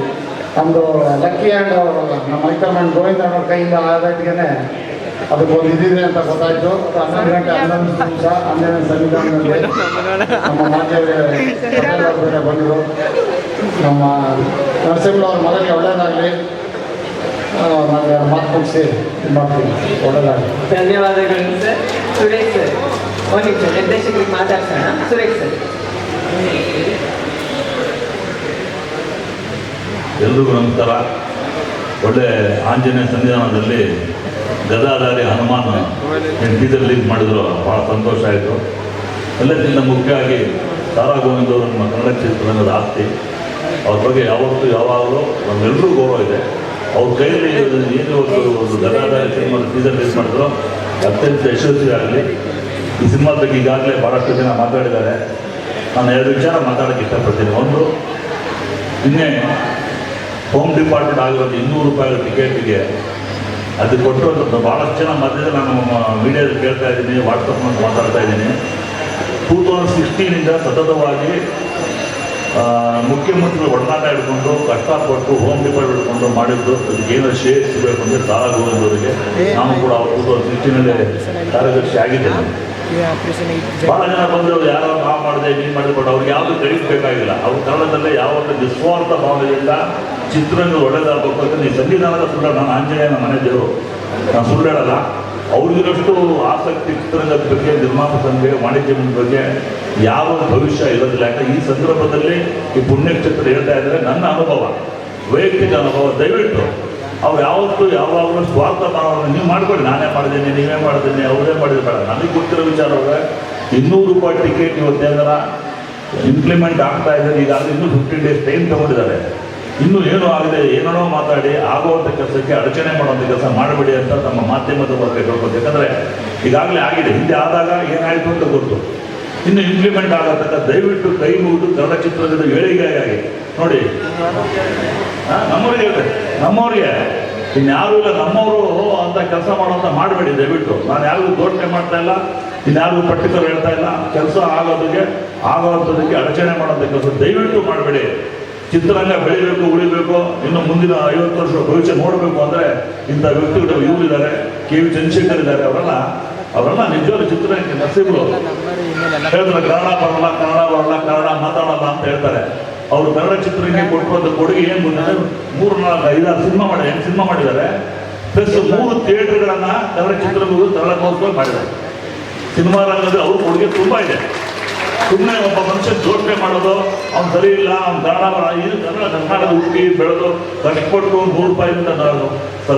ನಮ್ಮದು ಲಕ್ಕಿ ಆ್ಯಂಡ್ ಅವರು, ನಮ್ಮ ಹೈಕಮಾಂಡ್ ಗೋವಿಂದ ಅವ್ರ ಕೈಯಿಂದ ಆದಾಗೇನೆ ಅದಕ್ಕೆ ಒಂದು ಇದಿದೆ ಅಂತ ಗೊತ್ತಾಯ್ತು. ಹನ್ನೊಂದು ಗಂಟೆ, ಹನ್ನೊಂದು ನಿಮಿಷ, ಹನ್ನೆರಡು ಸಂವಿಧಾನದಲ್ಲಿ ನಮ್ಮ ಪಟೇಲ್ ಬಂದರು ನಮ್ಮ ನರಸಿಂಹವ್ರ ಮಗನಿಗೆ ಒಳ್ಳೇದಾಗಲಿ. ನಾನು ಮಾತು ಮುಗಿಸಿ ಇದು ಮಾಡ್ತೀನಿ ಒಳ್ಳೇದಾಗಲಿ ಧನ್ಯವಾದಗಳು ಸರ್. ಸುರೇಶ್ ಸರ್. ಒಂದು ನಿಮಿಷ ನಿರ್ದೇಶಕರಿಗೆ ಮಾತಾಡ್ಸೋಣ. ಸುರೇಶ್ ಸರ್. ಎಲ್ರಿಗೂ ನಮಸ್ಕಾರ. ಒಳ್ಳೆ ಆಂಜನೇಯ ಸನ್ನಿಧಾನದಲ್ಲಿ ಗದಾಧಾರಿ ಹನುಮಾನ್ ಟೀಸರ್ ರಿಲೀಸ್ ಮಾಡಿದ್ರು. ಭಾಳ ಸಂತೋಷ ಆಯಿತು. ಎಲ್ಲಕ್ಕಿಂತ ಮುಖ್ಯವಾಗಿ ತಾರಾ ಗೋವಿಂದ ಅವರು ನಮ್ಮ ಕನ್ನಡ ಚಿತ್ರರಂಗದ ಆಸ್ತಿ. ಅವ್ರ ಬಗ್ಗೆ ಯಾವತ್ತೂ ಯಾವಾಗಲೂ ನಮ್ಮೆಲ್ಲರೂ ಗೌರವ ಇದೆ. ಅವ್ರ ಕೈಯಲ್ಲಿ ಏನು ಒಂದು ಒಂದು ಸಿನಿಮಾ ಟೀಸರ್ ರಿಲೀಸ್ ಮಾಡಿದ್ರು. ಅತ್ಯಂತ ಯಶಸ್ವಿ ಆಗಲಿ. ಈ ಸಿನಿಮಾ ಬಗ್ಗೆ ಈಗಾಗಲೇ ಭಾಳಷ್ಟು ಜನ ಮಾತಾಡಿದ್ದಾರೆ. ನಾನು ಎರಡು ವಿಚಾರ ಮಾತಾಡೋಕ್ಕೆ ಇಷ್ಟಪಡ್ತೀನಿ. ಒಂದು ನಿನ್ನೆ ಹೋಮ್ ಡಿಪಾರ್ಟ್ಮೆಂಟ್ ಆಗಿರೋದು ಇನ್ನೂರು ರೂಪಾಯಿ ಟಿಕೆಟ್ಗೆ ಅದು ಕೊಟ್ಟು ಅಂತ ಭಾಳಷ್ಟು ಜನ ಮಧ್ಯದಲ್ಲಿ ನಾನು ಮೀಡಿಯಾದಲ್ಲಿ ಕೇಳ್ತಾ ಇದ್ದೀನಿ ವಾಟ್ಸಪ್ನಲ್ಲಿ ಮಾತಾಡ್ತಾ ಇದ್ದೀನಿ. ಟೂ ತೌಸಂಡ್ ಸಿಕ್ಸ್ಟೀನಿಂದ ಸತತವಾಗಿ ಮುಖ್ಯಮಂತ್ರಿಗಳು ಒಡನಾಟ ಹಿಡ್ಕೊಂಡು ಕಷ್ಟಪಟ್ಟು ಹೋಮ್ ಡಿಪಾರ್ಟ್ಮೆಂಟ್ ಇಟ್ಕೊಂಡು ಮಾಡಿದ್ದು ಅದಕ್ಕೆ ಏನೋ ಶೇರ್ ಸಿಗಬೇಕು ಅಂದರೆ ತಾರಾ ಗೋವಿಂದವರಿಗೆ ನಾನು ಕೂಡ ಅವರು ನಿಟ್ಟಿನಲ್ಲಿ ಕಾರ್ಯದರ್ಶಿ ಆಗಿದ್ದೇನೆ ಭಾಳ ಜನ ಬಂದು ಯಾರು ನಾವು ಮಾಡಿದೆ ನೀನು ಮಾಡಿದೆ ಬಟ್ ಅವ್ರಿಗೆ ಯಾವುದು ಕ್ರೆಡಿಟ್ ಬೇಕಾಗಿಲ್ಲ. ಅವ್ರ ಕನ್ನಡದಲ್ಲೇ ಯಾವತ್ತೂ ನಿಸ್ವಾರ್ಥ ಭಾವನೆಯಿಂದ ಚಿತ್ರರಂಗ ಒಳ್ಳೇದಾಗಬೇಕು ಅಂತ ನೀವು ಸಂವಿಧಾನದ ಸುಳ್ಳ ನಾನು ಆಂಜನೇಯನ ಮನೆ ದೇವರು. ನಾನು ಸುಳ್ಳು ಹೇಳಲ್ಲ. ಅವ್ರಿಗಿರಷ್ಟು ಆಸಕ್ತಿ ಚಿತ್ರರಂಗದ ಬಗ್ಗೆ ನಿರ್ಮಾಪಕರಿಗೆ ವಾಣಿಜ್ಯ ಬಗ್ಗೆ ಯಾವ ಭವಿಷ್ಯ ಇರೋದಿಲ್ಲ. ಯಾಕಂದ್ರೆ ಈ ಸಂದರ್ಭದಲ್ಲಿ ಈ ಪುಣ್ಯಕ್ಷೇತ್ರ ಹೇಳ್ತಾ ಇದ್ದಾರೆ, ನನ್ನ ಅನುಭವ, ವೈಯಕ್ತಿಕ ಅನುಭವ. ದಯವಿಟ್ಟು ಅವ್ರು ಯಾವತ್ತೂ ಯಾವಾಗಲೂ ಸ್ವಾರ್ಥ ಭಾವನೆ, ನೀವು ಮಾಡ್ಕೊಳ್ಳಿ. ನಾನೇ ಮಾಡಿದ್ದೀನಿ, ನೀವೇ ಮಾಡಿದ್ದೀನಿ, ಅವರೇ ಮಾಡಿದ್ರು. ಬೇಡ ನನಗೆ ಗೊತ್ತಿರೋ ವಿಚಾರ ಅವ್ರೆ ಇನ್ನೂರು ರೂಪಾಯಿ ಟಿಕೆಟ್ ಇವತ್ತೇನಾರ ಇಂಪ್ಲಿಮೆಂಟ್ ಆಗ್ತಾ ಇದ್ದಾರೆ ಈಗಾಗಲೇ ಇನ್ನೂ ಫಿಫ್ಟೀನ್ ಡೇಸ್ ಟೈಮ್ ತಗೊಂಡಿದ್ದಾರೆ. ಇನ್ನೂ ಏನೂ ಆಗಿದೆ ಏನೇನೋ ಮಾತಾಡಿ ಆಗುವಂಥ ಕೆಲಸಕ್ಕೆ ಅಡಚಣೆ ಮಾಡುವಂಥ ಕೆಲಸ ಮಾಡಬೇಡಿ ಅಂತ ನಮ್ಮ ಮಾಧ್ಯಮದ ಬಗ್ಗೆ ಹೇಳ್ಬೋದು ಯಾಕಂದರೆ ಈಗಾಗಲೇ ಆಗಿದೆ. ಹಿಂದೆ ಆದಾಗ ಏನಾಯಿತು ಅಂತ ಗೊತ್ತು. ಇನ್ನು ಇಂಪ್ಲಿಮೆಂಟ್ ಆಗತಕ್ಕ ದಯವಿಟ್ಟು ಕೈ ಮುಗಿದು ಕನ್ನಡ ಚಿತ್ರದ ಏಳಿಗೆಯಾಗಿ ನೋಡಿ ನಮ್ಮವ್ರಿಗೆ ಹೇಳ್ಬೇಕು ನಮ್ಮವ್ರಿಗೆ. ಇನ್ಯಾರೂ ಇಲ್ಲ, ನಮ್ಮವರು ಅಂತ ಕೆಲಸ ಮಾಡುವಂತ ಮಾಡಬೇಡಿ ದಯವಿಟ್ಟು. ನಾನು ಯಾರಿಗೂ ದೋಷಣೆ ಮಾಡ್ತಾ ಇಲ್ಲ. ಇನ್ಯಾರಿಗೂ ಪಟ್ಟಿತರ ಹೇಳ್ತಾ ಇಲ್ಲ. ಕೆಲಸ ಆಗೋದಕ್ಕೆ ಆಗೋವಂಥದಕ್ಕೆ ಅಡಚಣೆ ಮಾಡೋಂಥ ಕೆಲಸ ದಯವಿಟ್ಟು ಮಾಡಬೇಡಿ. ಚಿತ್ರರಂಗ ಬೆಳಿಬೇಕು ಉಳಿಬೇಕು ಇನ್ನು ಮುಂದಿನ ಐವತ್ತು ವರ್ಷ ಭವಿಷ್ಯ ನೋಡಬೇಕು ಅಂದರೆ ಇಂಥ ವ್ಯಕ್ತಿಗಳು ಇವರಿದ್ದಾರೆ. ಕೆ. ವಿ. ಚಂದ್ರಶೇಖರ್ ಇದ್ದಾರೆ. ಅವರೆಲ್ಲ ಅವರೆಲ್ಲ ನಿಜವಾದ ಚಿತ್ರರಂಗಕ್ಕೆ ನಸೀಬರು ಹೇಳ್ತಾರೆ ಕನ್ನಡ ಬರಲ್ಲ ಕನ್ನಡ ಬರಲ್ಲ ಕನ್ನಡ ಮಾತಾಡಲ್ಲ ಅಂತ ಹೇಳ್ತಾರೆ. ಅವರು ಕನ್ನಡ ಚಿತ್ರಕ್ಕೆ ಕೊಟ್ಟಿರುವಂಥ ಕೊಡುಗೆ ಏನು ಬಂದಿದೆ ಮೂರು ನಾಲ್ಕು ಐದಾರು ಸಿನಿಮಾ ಮಾಡಿ ಎಂಟು ಸಿನಿಮಾ ಮಾಡಿದ್ದಾರೆ. ಪ್ಲಸ್ ಮೂರು ಥಿಯೇಟರ್ಗಳನ್ನ ಕನ್ನಡ ಚಿತ್ರರಂಗಗಳು ಕನ್ನಡ ಮಹೋತ್ಸವ ಮಾಡಿದ್ದಾರೆ. ಸಿನಿಮಾ ರಂಗದಲ್ಲಿ ಅವ್ರ ಕೊಡುಗೆ ತುಂಬ ಇದೆ. ಸುಮ್ಮನೆ ಒಬ್ಬ ಮನುಷ್ಯ ಜೋಡಣೆ ಮಾಡೋದು, ಅವ್ನು ಸರಿ ಇಲ್ಲ, ಅವ್ನು ಕನ್ನಡ ಕನ್ನಡದ ಕನ್ನಡ ಕೊಟ್ಟು ಬೆಳೆದು ಕಷ್ಟಪಟ್ಟು ನೂರು ರೂಪಾಯಿಂದ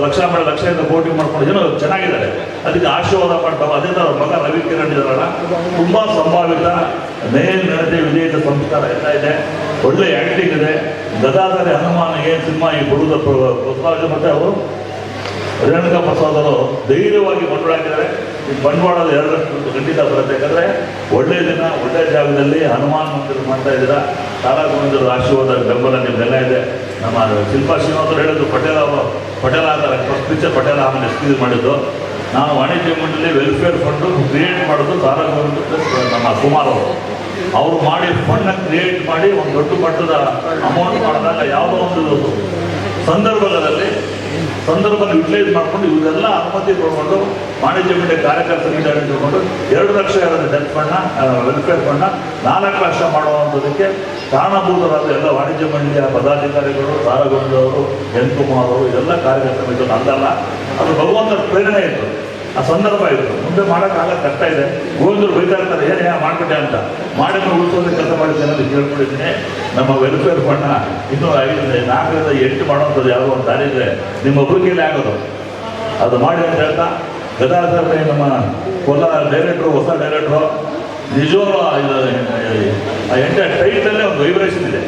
ಲಕ್ಷ ಮೇಲೆ ಲಕ್ಷದಿಂದ ಕೋಟಿ ಮಾಡ್ಕೊಂಡು ಏನೋ ಚೆನ್ನಾಗಿದ್ದಾರೆ. ಅದಕ್ಕೆ ಆಶೀರ್ವಾದ ಮಾಡ್ತಾವ. ಅದೇ ಥರ ಮಗ ರವಿ ಕಿರಣ್ ಇದಾರಲ್ಲ ತುಂಬ ಸಂಭಾವಿತ ಮೇನ್ ನಡತೆ ವಿಜಯದ ಸಂಸ್ಕಾರ ಎಲ್ಲ ಇದೆ. ಒಳ್ಳೆ ಆ್ಯಕ್ಟಿಂಗ್ ಇದೆ. ಗದಾಧರೆ ಹನುಮಾನ ಏನು ಸಿನಿಮಾ ಈ ಬುಡುದ ಮತ್ತೆ ಅವರು ರೇಣುಕಾ ಪ್ರಸಾದ್ ಅವರು ಧೈರ್ಯವಾಗಿ ಬಂಡವಾಳ ಹಾಕಿದ್ದಾರೆ. ಈ ಬಂಡವಾಳದ ಎರಡರಷ್ಟು ಖಂಡಿತ ಬರುತ್ತೆ. ಯಾಕಂದ್ರೆ ಒಳ್ಳೆಯ ದಿನ, ಒಳ್ಳೆ ಜಾಗದಲ್ಲಿ ಹನುಮಾನ್ ಮಂದಿರ ಮಾಡ್ತಾ ಇದ್ದೀರಾ? ತಾರಾಗೋವಿಂದರ ಆಶೀರ್ವಾದ ಬೆಂಬಲ ನಿಮ್ಮೆಲ್ಲ ಇದೆ. ನಮ್ಮ ಶಿಲ್ಪಾ ಶ್ರೀನಿವಾಸರು ಹೇಳಿದ್ರು, ಪಟೇಲ ಪಟೇಲ್ ಅಂತಾರೆ ಫಸ್ಟ್ ಪಿಕ್ಚರ್ ಪಟೇಲ್ ಆಮೇಲೆ ಎಕ್ಸ್ಕ್ಯೂಸ್ ಮಾಡಿದ್ದು. ನಾನು ವಾಣಿಜ್ಯ ಮಂಡಳಿ ವೆಲ್ಫೇರ್ ಫಂಡು ಕ್ರಿಯೇಟ್ ಮಾಡೋದು ತಾರಾಗೋವಿಂದ ಪ್ಲಸ್ ನಮ್ಮ ಕುಮಾರ್ ಅವರು. ಅವರು ಮಾಡಿ ಫಂಡ್ನ ಕ್ರಿಯೇಟ್ ಮಾಡಿ ಒಂದು ದೊಡ್ಡ ಮಟ್ಟದ ಅಮೌಂಟ್ ಮಾಡಿದಾಗ ಯಾವುದೋ ಒಂದು ಸಂದರ್ಭದಲ್ಲಿ ಸಂದರ್ಭ ಯುಟಿಲೈಸ್ ಮಾಡಿಕೊಂಡು ಇವೆಲ್ಲ ಅನುಮತಿ ತಗೊಂಡು ವಾಣಿಜ್ಯ ಮಂಡಳಿ ಕಾರ್ಯಕರ್ತರಿಂದ ತಗೊಂಡು ಎರಡು ಲಕ್ಷ ಇರೋದು ಡೆತ್ ಫಂಡ್ನ ವೆಲ್ಫೇರ್ ಫಂಡ್ನ ನಾಲ್ಕು ಲಕ್ಷ ಮಾಡುವಂಥದಕ್ಕೆ ಕಾರಣಭೂತರಾದ ಎಲ್ಲ ವಾಣಿಜ್ಯ ಮಂಡಳಿಯ ಪದಾಧಿಕಾರಿಗಳು ತಾರಗೊಂಡವರು ಎನ್ ಕುಮಾರ್ ಅವರು, ಇದೆಲ್ಲ ಕಾರ್ಯಕರ್ತರು ಇದು ಅದು ಭಗವಂತನ ಪ್ರೇರಣೆ ಇತ್ತು ಆ ಸಂದರ್ಭ ಇದು. ಮುಂದೆ ಮಾಡೋಕ್ಕಾಗ ಕಷ್ಟ ಇದೆ. ಗೋವಿಂದರು ಬೈತಾ ಇರ್ತಾರೆ, ಏನೇ ಮಾಡ್ಬಿಟ್ಟೆ ಅಂತ. ಮಾಡಿದ್ರೆ ಉಳಿಸೋದಕ್ಕೆ ಕೆಲಸ ಮಾಡಿದ್ದೇನೆ ಅಂತ ಕೇಳ್ಕೊಂಡಿದ್ದೀನಿ ನಮ್ಮ ವೆಲ್ಫೇರ್ ಫಂಡ್ನ ಇನ್ನೂ ಐದು, ನಾಲ್ಕರಿಂದ ಎಂಟು ಮಾಡುವಂಥದ್ದು ಯಾವುದೋ ಒಂದು ದಾರಿ ನಿಮ್ಮ ಒಬ್ಬರಿಗೆಲ್ಲ ಆಗೋದು. ಅದು ಮಾಡಿ ಅಂತ ಹೇಳ್ತಾ ಗದಾಧರ್ ನಮ್ಮ ಕೋಲಾರ ಡೈರೆಕ್ಟ್ರು ಹೊಸ ಡೈರೆಕ್ಟ್ರು ನಿಜವಾಗ್ಲೂ ಇದು, ಆ ಎಂಟ ಟೈಟಲ್ಲೇ ಒಂದು ವೈಬ್ರೇಷನ್ ಇದೆ.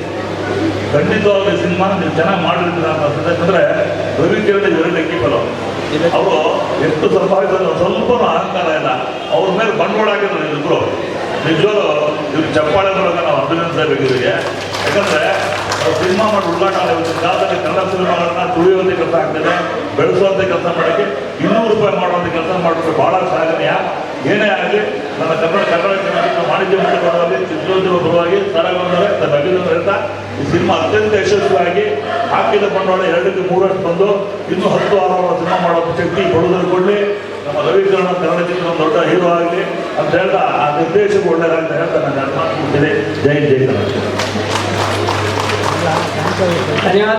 ಖಂಡಿತವಾಗಿ ಸಿನಿಮಾ ನೀವು ಚೆನ್ನಾಗಿ ಮಾಡಿರ್ತೀರ ಅಂತ ಯಾಕಂದ್ರೆ ರವಿ ಕಿರಣ್ ಎರಡು ಎಕ್ಕಿಪಲು ಅವರು ಎಷ್ಟು ಸಂಪಾದಿಸಿದ್ರು ಸ್ವಲ್ಪ ಅಹಂಕಾರ ಇಲ್ಲ. ಅವ್ರ ಮೇಲೆ ಬಂಡವಾಳ ಹಾಕಿದ್ರು ಇಬ್ರು. ನಿಜವಾಗ್ಲು ಇವ್ರಿಗೆ ಚಪ್ಪಾಳೆ ಮೂಲಕ ನಾವು ಅಭಿನಂದಿಸಬೇಕು ಇವರಿಗೆ ಯಾಕಂದ್ರೆ ಸಿನಿಮಾ ಮಾಡಿ ಉದ್ಘಾಟನೆ ಕಾಲದಲ್ಲಿ ಕನ್ನಡ ಸಿನಿಮಾಗಳನ್ನ ತುಳಿಯುವಂತೆ ಕೆಲಸ ಆಗ್ತದೆ ಬೆಳೆಸುವಂತೆ ಕೆಲಸ ಮಾಡೋಕ್ಕೆ ಇನ್ನೂರು ರೂಪಾಯಿ ಮಾಡುವಂಥ ಕೆಲಸ ಮಾಡಿದ್ರೆ ಬಹಳ ಶ್ಲಾಘನೀಯ ಏನೇ ಆಗಲಿ ನನ್ನ ಕನ್ನಡ ಕನ್ನಡ ಚಿತ್ರ ವಾಣಿಜ್ಯ ಮಂಡಳಿ ಪರವಾಗಿ ಚಿತ್ರೋದ್ಯಮ ಪರವಾಗಿ ಸರಗೊಂಡರೆ ತನ್ನ ಅಭಿನಂದನೆ ಹೇಳ್ತಾ ಈ ಸಿನಿಮಾ ಅತ್ಯಂತ ಯಶಸ್ವಿಯಾಗಿ ಹಾಕಿದ ಬಂಡವಾಳ ಎರಡಕ್ಕೆ ಮೂರಷ್ಟು ಬಂದು ಇನ್ನೂ ಹತ್ತು ಆರು ಸಿನಿಮಾ ಮಾಡೋ ಶಕ್ತಿ ಕೊಡುವುದನ್ನು ಕೊಡಲಿ ನಮ್ಮ ರವಿಕರಣ ಕನ್ನಡ ಚಿತ್ರ ದೊಡ್ಡ ಹೀರೋ ಆಗಲಿ ಅಂತ ಹೇಳ್ತಾ ಆ ನಿರ್ದೇಶಕ ಒಳ್ಳೆಯದಾಗಲಿ ಅಂತ ಹೇಳ್ತಾ ನಾನು ಮಾತನಾಡ್ತೀನಿ ಜೈ ಜೈ ಕನ್ನಡ ಧನ್ಯವಾದ.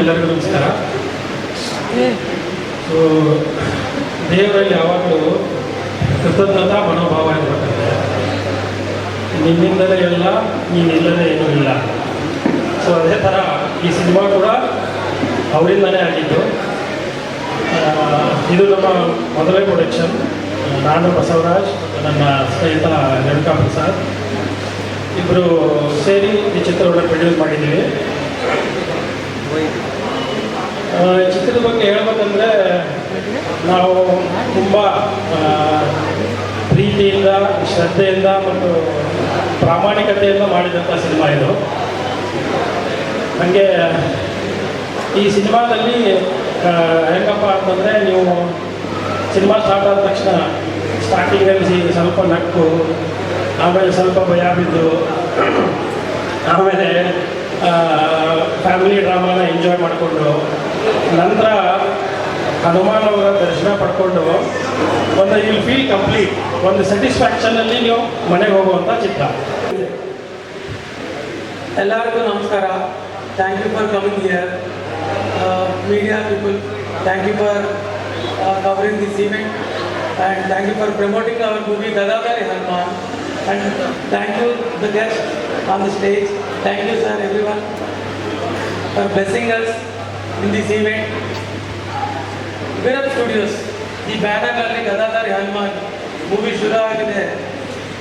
ಎಲ್ಲರಿಗೂ ನಮಸ್ಕಾರ. ಸೊ ದೇವರಲ್ಲಿ ಯಾವಾಗಲೂ ಕೃತಜ್ಞತಾ ಮನೋಭಾವ ಇರಬೇಕಂತೆ ನಿನ್ನಿಂದಲೇ ಎಲ್ಲ ನೀನಿಲ್ಲದೆ ಏನೂ ಇಲ್ಲ. ಸೊ ಅದೇ ಥರ ಈ ಸಿನಿಮಾ ಕೂಡ ಅವರಿಂದನೇ ಆಗಿದ್ದು. ಇದು ನಮ್ಮ ಮೊದಲೇ ಪ್ರೊಡಕ್ಷನ್ ನಾನು ಬಸವರಾಜ್, ನನ್ನ ಸ್ನೇಹಿತ ರೇಣುಕಾ ಪ್ರಸಾದ್. ಇಬ್ಬರು ಸೇರಿ ಈ ಚಿತ್ರವನ್ನು ಪ್ರೊಡ್ಯೂಸ್ ಮಾಡಿದ್ದೀವಿ. ಚಿತ್ರದ ಬಗ್ಗೆ ಹೇಳ್ಬೇಕಂದ್ರೆ ನಾವು ತುಂಬ ಪ್ರೀತಿಯಿಂದ, ಶ್ರದ್ಧೆಯಿಂದ ಮತ್ತು ಪ್ರಾಮಾಣಿಕತೆಯಿಂದ ಮಾಡಿದಂಥ ಸಿನಿಮಾ ಇದು. ನನಗೆ ಈ ಸಿನಿಮಾದಲ್ಲಿ ಹೆಂಗಪ್ಪ ಅಂತಂದರೆ ನೀವು ಸಿನಿಮಾ ಸ್ಟಾರ್ಟ್ ಆದ ತಕ್ಷಣ ಸ್ಟಾರ್ಟಿಂಗಲ್ಲಿ ಸ್ವಲ್ಪ ನಕ್ಕು, ಆಮೇಲೆ ಸ್ವಲ್ಪ ಭಯ ಬಿದ್ದು, ಆಮೇಲೆ ಫ್ಯಾಮಿಲಿ ಡ್ರಾಮಾನ ಎಂಜಾಯ್ ಮಾಡಿಕೊಂಡು, ನಂತರ ಹನುಮಾನ್ ಅವರ ದರ್ಶನ ಪಡ್ಕೊಂಡು ಒಂದು ಯು ಫೀಲ್ ಕಂಪ್ಲೀಟ್ ಒಂದು ಸ್ಯಾಟಿಸ್ಫ್ಯಾಕ್ಷನ್ ಅಲ್ಲಿ ನೀವು ಮನೆಗೆ ಹೋಗುವಂತ ಚಿತ್ರ. ಎಲ್ಲರಿಗೂ ನಮಸ್ಕಾರ. Thank you for coming here media people thank you for covering the event and thank you for promoting our movie ದಾದಾಕಾರಿ Hanuman and thank you the guest on the stage thank you sir everyone for blessing us in this event Virat Studios ಈ ಬ್ಯಾನರ್ನಲ್ಲಿ Gadadhari Hanuman movie ಶುರು ಆಗಿದೆ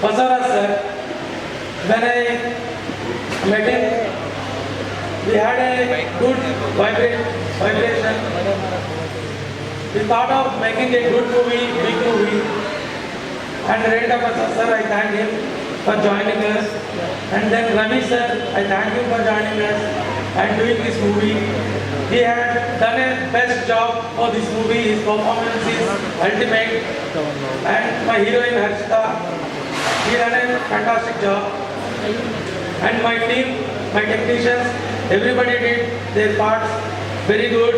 Basavaraj sir when I met in we had a good vibrate vibration we thought of making a good movie big movie And Renta Prasad sir, I thank him for joining us. And then Ravi sir, I thank you for joining us and doing this movie. He had done a best job for this movie. His performance is ultimate. And my heroine Harshita, he done a fantastic job. And my team, my technicians, everybody did their parts very good.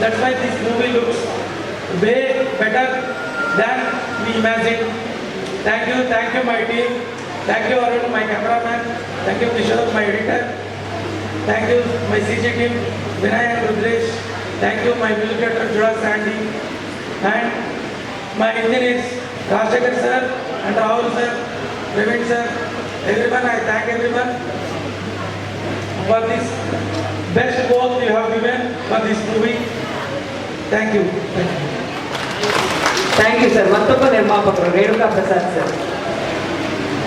That's why this movie looks way better than we imagined. Thank you, thank you, my team. Thank you, Arun, my cameraman. Thank you, Kishore, my editor. Thank you, my CG team, Vinay and Rudresh. Thank you, my music director, Judas Sandy. And my engineers, Rajshekar sir and Rahul sir, Praveen sir. Everyone, I thank everyone for this best work you have given for this movie. Thank you. Thank you. Thank you sir ಮತ್ತೊಬ್ಬ ನಿರ್ಮಾಪಕರು Renuka Prasad sir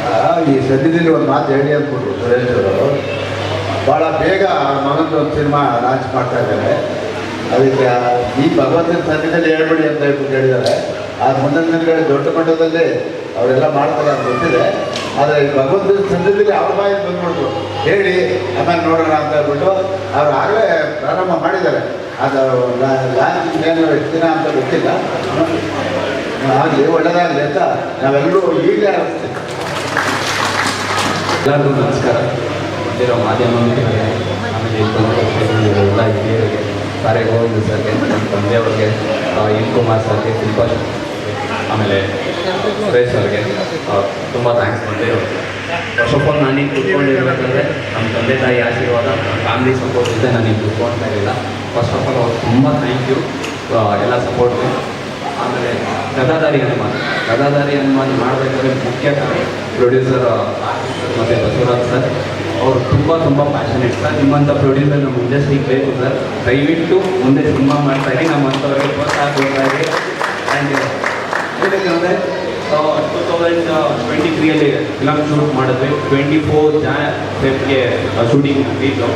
ಆ, ಈ ಸದ್ಯದಲ್ಲಿ ಒಂದು ಮಾತು ಹೇಳಿ ಅಂದ್ಬಿಟ್ರು ಸುರೇಶ್ ಅವರು ಭಾಳ ಬೇಗ ಮಗಂದು ಒಂದು ಸಿನಿಮಾ ಲಾಂಚ್ ಮಾಡ್ತಾ ಇದ್ದಾರೆ. ಅದಕ್ಕೆ ಈ ಭಗವಂತನ ಸನ್ನಿಧಿಯಲ್ಲಿ ಹೇಳ್ಬಿಡಿ ಅಂತ ಹೇಳ್ಬಿಟ್ಟು ಹೇಳಿದ್ದಾರೆ. ಆ ಮುಂದಿನ ದಿನಗಳಲ್ಲಿ ದೊಡ್ಡ ಮಟ್ಟದಲ್ಲಿ ಅವರೆಲ್ಲ ಮಾಡ್ತಾರೆ ಅಂತ ಗೊತ್ತಿದೆ. ಆದರೆ ಭಗವಂತನ ಸನ್ನಿಧಿಯಲ್ಲಿ ಅವ್ರ ಬಾಯಿ ಬಂದ್ಬಿಡ್ತು. ಹೇಳಿ ಆಮೇಲೆ ನೋಡೋಣ ಅಂತ ಹೇಳ್ಬಿಟ್ಟು ಅವ್ರು ಆಗಲೇ ಪ್ರಾರಂಭ ಮಾಡಿದ್ದಾರೆ. ಅದು ಲಾಂಚ್ ಏನು ಎಷ್ಟು ದಿನ ಅಂತ ಗೊತ್ತಿಲ್ಲ. ಆಗಲಿ ಒಳ್ಳೆಯದಾಗಲಿ ಅಂತ ನಾವೆಲ್ಲರೂ ಈಗಲೇ ಅನಿಸ್ತೀವಿ ಎಲ್ಲರಿಗೂ ನಮಸ್ಕಾರ. ಇರೋ ಮಾಧ್ಯಮ ಆಮೇಲೆ ಎಲ್ಲ ಹಿರಿಯರಿಗೆ ಸಾರೆ ಗೋವಿಂದ ಸರ್ಗೆ ನಮ್ಮ ತಂದೆಯವ್ರಿಗೆ ಎನ್ ಕುಮಾರ್ ಸರ್ಗೆ ಶಿಲ್ಪಾ ಆಮೇಲೆ ಸುರೇಶ್ ಅವ್ರಿಗೆ ತುಂಬ ಥ್ಯಾಂಕ್ಸ್ ಬಂದಿರೋ ಫಸ್ಟ್ ಆಫ್ ಆಲ್ ನಾನೀಗ ಕುತ್ಕೊಂಡಿರ್ಬೇಕಂದ್ರೆ ನಮ್ಮ ತಂದೆ ತಾಯಿ ಆಶೀರ್ವಾದ ಫ್ಯಾಮಿಲಿ ಸಪೋರ್ಟ್ ಇದೆ ನನಗೆ ಕುತ್ಕೊಳ್ತಾ ಇರಲಿಲ್ಲ. ಫಸ್ಟ್ ಆಫ್ ಆಲ್ ಅವ್ರು ತುಂಬ ಥ್ಯಾಂಕ್ ಯು ಎಲ್ಲ ಸಪೋರ್ಟ್ಗೆ ಆಮೇಲೆ ಗದಾದಾರಿ ಹನುಮಾನ್. ಗದಾದಾರಿ ಹನುಮಾನ್ ಮಾಡಬೇಕಾದ್ರೆ ಮುಖ್ಯ ಪ್ರೊಡ್ಯೂಸರ್ ಮತ್ತು ಬಸವರಾಜ್ ಸರ್. ಅವರು ತುಂಬ ತುಂಬ ಪ್ಯಾಷನೇಟ್ ಸರ್ ನಿಮ್ಮಂಥ ಪ್ರೊಡ್ಯೂಸರ್ ನಮ್ಮ ಮುಂದೆ ಸಿಗಬೇಕು, ಸರ್. ದಯವಿಟ್ಟು ಮುಂದೆ ಸಿನಿಮಾ ಇದ್ದೀನಿ ನಮ್ಮಂಥವ್ರಿಗೆ ಪ್ರೋತ್ಸಾಹ ಕೊಡ್ತಾ ಇರಿ. And you two thousand twenty ತ್ರೀಯಲ್ಲಿ film shoot ಮಾಡಿದ್ವಿ. ಟ್ವೆಂಟಿ ಫೋರ್ ಜಾನ್ ಫೆಬ್ಗೆ ಶೂಟಿಂಗ್ ಮುಗೀತು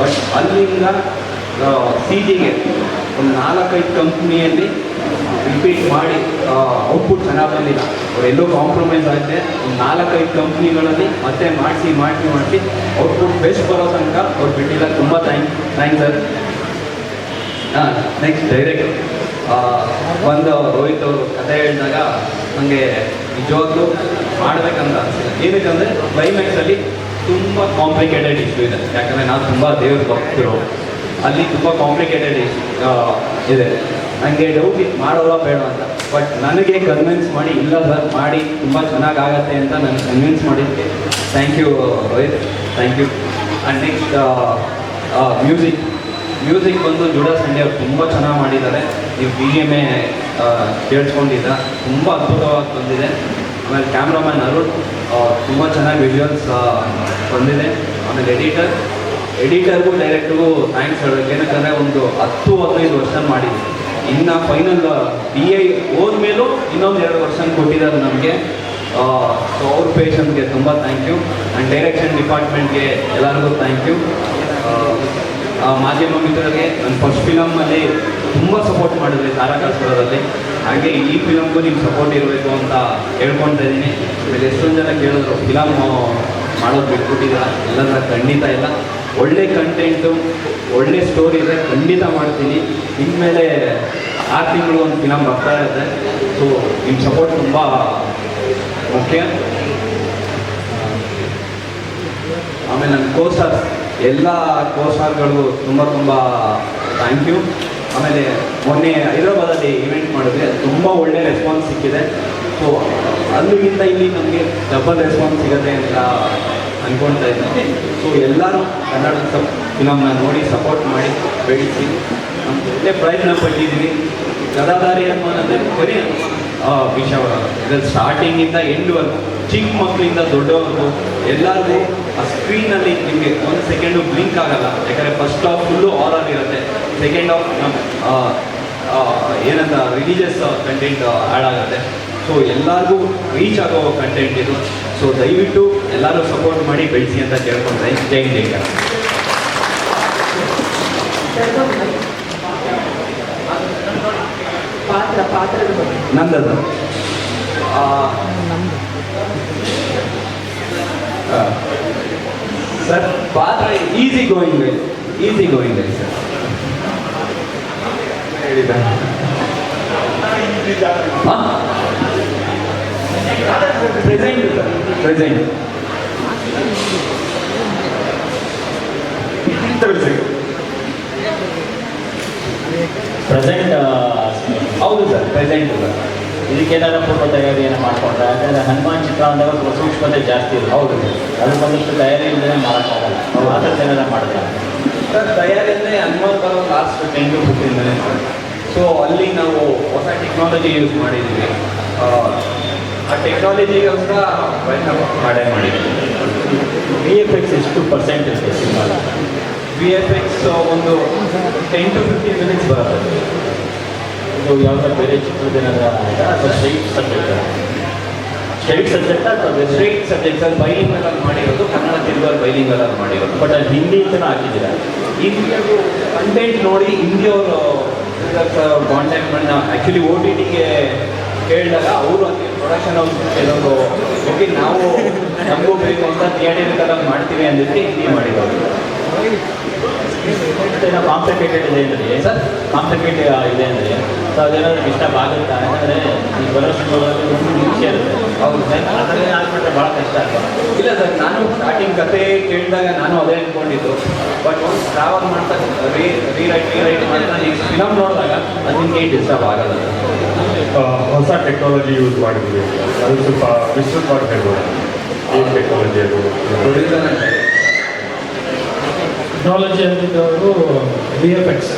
ಬಟ್ ಅಲ್ಲಿಂದ ಸಿ ಒಂದು ನಾಲ್ಕೈದು ಕಂಪ್ನಿಯಲ್ಲಿ ರಿಪೀಟ್ ಮಾಡಿ ಔಟ್ಪುಟ್ ಚೆನ್ನಾಗಿ ಬಂದಿಲ್ಲ ಅವರೆಲ್ಲೋ ಕಾಂಪ್ರಮೈಸ್ ಆಗಿದೆ ಒಂದು ನಾಲ್ಕೈದು ಕಂಪ್ನಿಗಳಲ್ಲಿ ಮತ್ತೆ ಮಾಡಿಸಿ ಮಾಡಿಸಿ ಮಾಡಿಸಿ ಔಟ್ಪುಟ್ ಬೆಸ್ಟ್ ಬರೋ ತನಕ ಅವ್ರು ಬಿಟ್ಟಿಲ್ಲ. ತುಂಬ ಥ್ಯಾಂಕ್ ಥ್ಯಾಂಕ್ ಸರ್ ಹಾಂ ನೆಕ್ಸ್ಟ್ ಡೈರೆಕ್ಟ್ ಒಂದು ರೋಹಿತ್ ಅವರು ಕಥೆ ಹೇಳಿದಾಗ ನನಗೆ ನಿಜವಾಗ್ಲೂ ಮಾಡಬೇಕಂತ ಅನಿಸಿಲ್ಲ. ಏನಕ್ಕಂದರೆ ಕ್ಲೈಮ್ಯಾಕ್ಸಲ್ಲಿ ತುಂಬ ಕಾಂಪ್ಲಿಕೇಟೆಡ್ ಇಶ್ಯೂ ಇದೆ. ಯಾಕಂದರೆ ನಾನು ತುಂಬ ದೇವ್ರ ಭಕ್ತರು. ಅಲ್ಲಿ ತುಂಬ ಕಾಂಪ್ಲಿಕೇಟೆಡ್ ಇದೆ. ನನಗೆ ಡೌಟ್ ಇತ್ತು ಮಾಡೋಲ್ಲ ಬೇಡ ಅಂತ. ಬಟ್ ನನಗೆ ಕನ್ವಿನ್ಸ್ ಮಾಡಿ, ಇಲ್ಲ ಸರ್ ಮಾಡಿ ತುಂಬ ಚೆನ್ನಾಗಾಗತ್ತೆ ಅಂತ ನಾನು ಕನ್ವಿನ್ಸ್ ಮಾಡಿದ್ದೆ. Thank you Rohit thank you and next music music ಬಂದು ಜುಡಾ ಸಂಡೆ ಅವ್ರು ತುಂಬ ಚೆನ್ನಾಗಿ ಮಾಡಿದ್ದಾರೆ. ನೀವು ಬಿ ಎಂ ಎ ಕೇಳಿಸ್ಕೊಂಡಿದ್ದ. ತುಂಬ ಅದ್ಭುತವಾಗಿ ಬಂದಿದೆ. ಆಮೇಲೆ ಕ್ಯಾಮ್ರಾಮನ್ ಅರುಣ್ ತುಂಬ ಚೆನ್ನಾಗಿ ವಿಜುವಲ್ಸ್ ಬಂದಿದೆ. ಆಮೇಲೆ ಎಡಿಟರ್ ಎಡಿಟರ್ಗೂ ಡೈರೆಕ್ಟ್ಗೂ ಥ್ಯಾಂಕ್ಸ್ ಹೇಳಬೇಕು ಏನಕ್ಕಂದರೆ ಒಂದು ಹತ್ತು ಹದಿನೈದು ವರ್ಷ ಮಾಡಿದ್ದೆ ಇನ್ನು ಫೈನಲ್ ಬಿ ಐ ಹೋದ್ಮೇಲೂ ಇನ್ನೊಂದು ಎರಡು ವರ್ಷ ಕೊಟ್ಟಿದ್ದಾರೆ ನಮಗೆ. ಸೊ ಅವ್ರ ಪೇಷನ್ಗೆ ತುಂಬ ಥ್ಯಾಂಕ್ ಯು ಆ್ಯಂಡ್ ಡೈರೆಕ್ಷನ್ ಡಿಪಾರ್ಟ್ಮೆಂಟ್ಗೆ ಎಲ್ಲರಿಗೂ ಥ್ಯಾಂಕ್ ಯು ಮಾಧ್ಯಮ ಮಿತ್ರರಿಗೆ ನನ್ನ ಫಸ್ಟ್ ಫಿಲಮಲ್ಲಿ ತುಂಬ ಸಪೋರ್ಟ್ ಮಾಡಿದ್ರಿ ತಾರಕಾಸುರದಲ್ಲಿ ಹಾಗೆ ಈ ಫಿಲಮ್ಗೂ ನಿಮ್ಮ ಸಪೋರ್ಟ್ ಇರಬೇಕು ಅಂತ ಹೇಳ್ಕೊತಾ ಇದ್ದೀನಿ. ಆಮೇಲೆ ಎಷ್ಟೊಂದು ಜನ ಕೇಳಿದ್ರು ಫಿಲಮ್ ಮಾಡೋದು ಬಿಟ್ಬಿಟ್ಟಿದ್ದೀರಾ? ಎಲ್ಲ ಖಂಡಿತ ಇಲ್ಲ. ಒಳ್ಳೆ ಕಂಟೆಂಟು ಒಳ್ಳೆ ಸ್ಟೋರಿ ಇದೆ, ಖಂಡಿತ ಮಾಡ್ತೀನಿ. ಇನ್ಮೇಲೆ ಆರು ತಿಂಗಳು ಒಂದು ಫಿಲಮ್ ಬರ್ತಾ ಇದೆ ಸೊ ನಿಮ್ಮ ಸಪೋರ್ಟ್ ತುಂಬ ಮುಖ್ಯ. ಆಮೇಲೆ ನನ್ನ ಕೋಸ್ಟಾರ್ ಎಲ್ಲ ಕೋಸಾರ್ಗಳು ತುಂಬ ತುಂಬ ಥ್ಯಾಂಕ್ ಯು ಆಮೇಲೆ ಮೊನ್ನೆ ಹೈದರಾಬಾದಲ್ಲಿ ಇವೆಂಟ್ ಮಾಡಿದ್ರೆ ತುಂಬ ಒಳ್ಳೆ ರೆಸ್ಪಾನ್ಸ್ ಸಿಕ್ಕಿದೆ. ಸೊ ಅಲ್ಲಿಗಿಂತ ಇಲ್ಲಿ ನಮಗೆ ಡಬಲ್ ರೆಸ್ಪಾನ್ಸ್ ಸಿಗುತ್ತೆ ಅಂತ ಅಂದ್ಕೊಳ್ತಾ ಇದ್ದೀನಿ. ಸೊ ಎಲ್ಲರೂ ಕನ್ನಡ ಸಪ್ ಫಿಲಮ್ನ ನೋಡಿ ಸಪೋರ್ಟ್ ಮಾಡಿ, ಬೆಳೆಸಿ. ನಮ್ಮ ಒಳ್ಳೆ ಪ್ರಯತ್ನ ಪಟ್ಟಿದ್ದೀವಿ ಗದಾಧಾರಿ ಅನ್ನೋ ಅಂದರೆ ಬರೀ ಆ, ವಿಷಯ. ಇದ್ರಲ್ಲಿ ಸ್ಟಾರ್ಟಿಂಗಿಂದ ಎಂಡ್ವರೆಗೂ ಚಿಕ್ಕ ಮಕ್ಕಳಿಂದ ದೊಡ್ಡವರೆಗೂ ಎಲ್ಲರಿಗೂ ಆ ಸ್ಕ್ರೀನಲ್ಲಿ ನಿಮಗೆ ಒಂದು ಸೆಕೆಂಡು ಬ್ಲಿಂಕ್ ಆಗಲ್ಲ. ಯಾಕಂದರೆ ಫಸ್ಟ್ ಹಾಫ್ ಫುಲ್ಲು ಆನ್ ಇರುತ್ತೆ. ಸೆಕೆಂಡ್ ಹಾಫ್ ನಮ್ಮ ಏನಂತ ರಿಲಿಜಿಯಸ್ ಕಂಟೆಂಟ್ ಆ್ಯಡ್ ಆಗುತ್ತೆ. ಸೊ ಎಲ್ಲರಿಗೂ ರೀಚ್ ಆಗೋ ಕಂಟೆಂಟ್ ಇದು. ಸೊ ದಯವಿಟ್ಟು ಎಲ್ಲರೂ ಸಪೋರ್ಟ್ ಮಾಡಿ ಬೆಳೆಸಿ ಅಂತ ಕೇಳ್ಕೊಂಡ್ರೆ ಜೈ ಜೈ ಕನ್ನಡ. ಪಾತ್ರ ಪಾತ್ರದ ಬಗ್ಗೆ ನಂದದು ಆ, ಆ, ಸರ್ ಪಾತ್ರ easy going easy going sir. ಹೇಳಿದ ಪ್ರೆಸೆಂಟ್ ಸರ್. ಪ್ರೆಸೆಂಟ್ ಪ್ರೆಸೆಂಟ್ ಹೌದು ಸರ್ ಪ್ರೆಸೆಂಟ್ ಸರ್. ಏನಾದ್ರು ಪೂರ್ವ ತಯಾರಿಯನ್ನು ಮಾಡಿಕೊಂಡ್ರೆ? ಯಾಕಂದರೆ ಹನುಮಾನ್ ಚಿತ್ರ ಅಂದಾಗ ಸ್ವಲ್ಪ ಸೂಕ್ಷ್ಮತೆ ಜಾಸ್ತಿ ಇಲ್ಲ ಹೌದು ಅದು ಬಂದಷ್ಟು ತಯಾರಿ ಇಲ್ಲದೇ ಮಾಡೋಕ್ಕಾಗಲ್ಲ. ನಾವು ಆ ಥರ ಏನಾರ ಮಾಡ್ತಾರೆ ಸರ್ ತಯಾರಿ ಅಂದರೆ ಹನುಮಾನ್ ಬರೋ last ten to fifteen minutes so ಅಲ್ಲಿ ನಾವು ಹೊಸ ಟೆಕ್ನಾಲಜಿ ಯೂಸ್ ಮಾಡಿದ್ದೀವಿ ಆ, ಆ ಟೆಕ್ನಾಲಜಿಗೋಸ್ಕರ ಪ್ರಯತ್ನ ಮಾಡೇ ಮಾಡಿದ್ದೀವಿ ವಿ ಎಫ್ ಎಕ್ಸ್ ಎಷ್ಟು ಪರ್ಸೆಂಟ್ ಇರುತ್ತೆ ಸಿನಿಮಾ ವಿ ಎಫ್ ಎಕ್ಸ್ ಒಂದು ಟೆನ್ ಟು ಫಿಫ್ಟೀನ್ ಮಿನಿಟ್ಸ್ ಬರುತ್ತೆ. ಇದು ಯಾವ್ದಾರ ಬೇರೆ ಚಿತ್ರದೇನಾರ ಅಥವಾ ಸ್ಟ್ರೈಟ್ ಸಬ್ಜೆಕ್ಟ್ ಸ್ಟ್ರೈಟ್ ಸಬ್ಜೆಕ್ಟ್ ಅಥವಾ ಸ್ಟ್ರೈಟ್ ಸಬ್ಜೆಕ್ಟ್ ಅಲ್ಲಿ ಬೈಲಿಂಗಲ್ ಅಲ್ಲಿ ಮಾಡಿರೋದು, ಕನ್ನಡ ತೆಲುಗಲ್ಲಿ ಬೈಲಿಂಗ್ ಅಲ್ಲಿ ಮಾಡಿರೋದು. ಬಟ್ ಅಲ್ಲಿ ಹಿಂದಿ ಅಂತಲೂ ಹಾಕಿದ್ದೀರಾ? ಹಿಂದಿಯದು ಕಂಟೆಂಟ್ ನೋಡಿ ಹಿಂದಿಯವರು ಕಾಂಟ್ಯಾಕ್ಟ್ ಮಾಡಿ ಆ್ಯಕ್ಚುಲಿ ಓ ಟಿ ಟಿಗೆ ಕೇಳಿದಾಗ ಅವರು ಅಲ್ಲಿ ಪ್ರೊಡಕ್ಷನ್ ಹೌಸ್ ಕೆಲವರು ಓಕೆ ನಾವು ನಮಗೂ ಬೇಕು ಅಂತ ಥಿಯೇಟರಿಕಲ್ ಮಾಡ್ತೀವಿ ಅಂದಿದ್ರೆ ಹಿಂದಿ ಮಾಡಿರೋದು ಕಾಂಪ್ಲಿಕೇಟೆಡ್ ಇದೆ ಅಂದರೆ ಸರ್? ಕಾಂಪ್ಲಿಕೇಟ್ ಇದೆ ಅಂದರೆ ಸೊ ಅದೇನಾದ್ರು ಡಿಸ್ಟರ್ಬ್ ಆಗುತ್ತಾ? ಯಾಕಂದರೆ ಈ ಬರೋ ಸಿನಿಮಾಗಳಲ್ಲಿ ಒಂದು ನಿರೀಕ್ಷೆ ಇರುತ್ತೆ. ಹೌದು. ಸರ್ ಅದನ್ನೇ ಆಗ್ಬಿಟ್ರೆ ಭಾಳ ಕಷ್ಟ ಅಲ್ವಾ ಇಲ್ಲ ಸರ್ ನಾನು ಸ್ಟಾರ್ಟಿಂಗ್ ಕತೆ ಕೇಳಿದಾಗ ನಾನು ಅದೇ ಅಂದ್ಕೊಂಡಿದ್ದು ಬಟ್ ಒಂದು ಟ್ರಾವೆಲ್ ಮಾಡ್ತಾ ರೀ ರೀರೈಟ್ ರೀರೈಟ್ ಮಾಡ್ತಾ ಈ ಫಿಲಮ್ ನೋಡಿದಾಗ ಅದು ನಿಮಗೆ ಡಿಸ್ಟರ್ಬ್ ಆಗಲ್ಲ ಹೊಸ ಟೆಕ್ನಾಲಜಿ ಯೂಸ್ ಮಾಡಿದ್ವಿ ಅದು ಸ್ವಲ್ಪ ವಿಸ್ತೃತವಾಗಿ ಹೇಳ್ಬೋದು. ಏನು ಟೆಕ್ನಾಲಜಿ ಅದು? ಪ್ರೊಡ್ಯೂಸರ್ ಟೆಕ್ನಾಲಜಿ ಅಂತಿದ್ದವರು ವಿ ಎಫ್ ಎಕ್ಸ್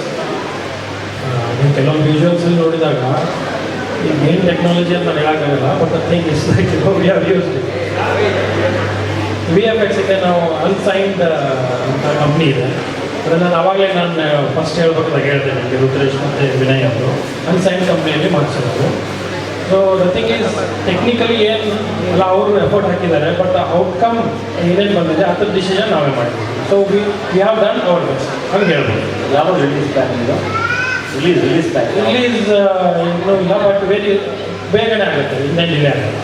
ನೀವು ಕೆಲವೊಂದು ವಿಜುವಲ್ಸಲ್ಲಿ ನೋಡಿದಾಗ ಈಗ ಏನು ಟೆಕ್ನಾಲಜಿ ಅಂತ ಹೇಳೋಕ್ಕಾಗಲ್ಲ but thing is like we are used V F ನಾವು ಅನ್ಸೈನ್ಡ್ ಅಂತ ಕಂಪ್ನಿ ಇದೆ. ಅದನ್ನು ನಾನು ಅವಾಗಲೇ ನಾನು ಫಸ್ಟ್ ಹೇಳ್ಬೇಕಾದಾಗ ಹೇಳಿದೆ ನನಗೆ ರುದ್ರೇಶ್ ಮತ್ತು ವಿನಯ್ ಅವರು. ಅನ್ಸೈನ್ಡ್ ಕಂಪ್ನಿಯಲ್ಲಿ ಮಾಡಿಸಿರೋದು. So the thing is technically ಏನು, ಎಲ್ಲ ಅವರು ಎಫರ್ಟ್ ಹಾಕಿದ್ದಾರೆ ಬಟ್ ಔಟ್ಕಮ್ ಏನೇನು ಬಂದಿದೆ, ಅದ್ರ ಡಿಸಿಷನ್ ನಾವೇ ಮಾಡಿದ್ವಿ so we we have done our best ಹಂಗೆ ಹೇಳ್ಬೋದು. ಯಾವಾಗ ರಿಲೀಸ್ ಪ್ಯಾಕ್ ಇದು? ರಿಲೀಸ್ ರಿಲೀಸ್ ಪ್ಯಾಕ್ ರಿಲೀಸ್ ಇನ್ನೂ ಇಲ್ಲ ಬಟ್ ವೆರಿ ಬೇಗನೆ ಆಗುತ್ತೆ ಇನ್ನೇನು ಡಿಲೇ ಆಗುತ್ತೆ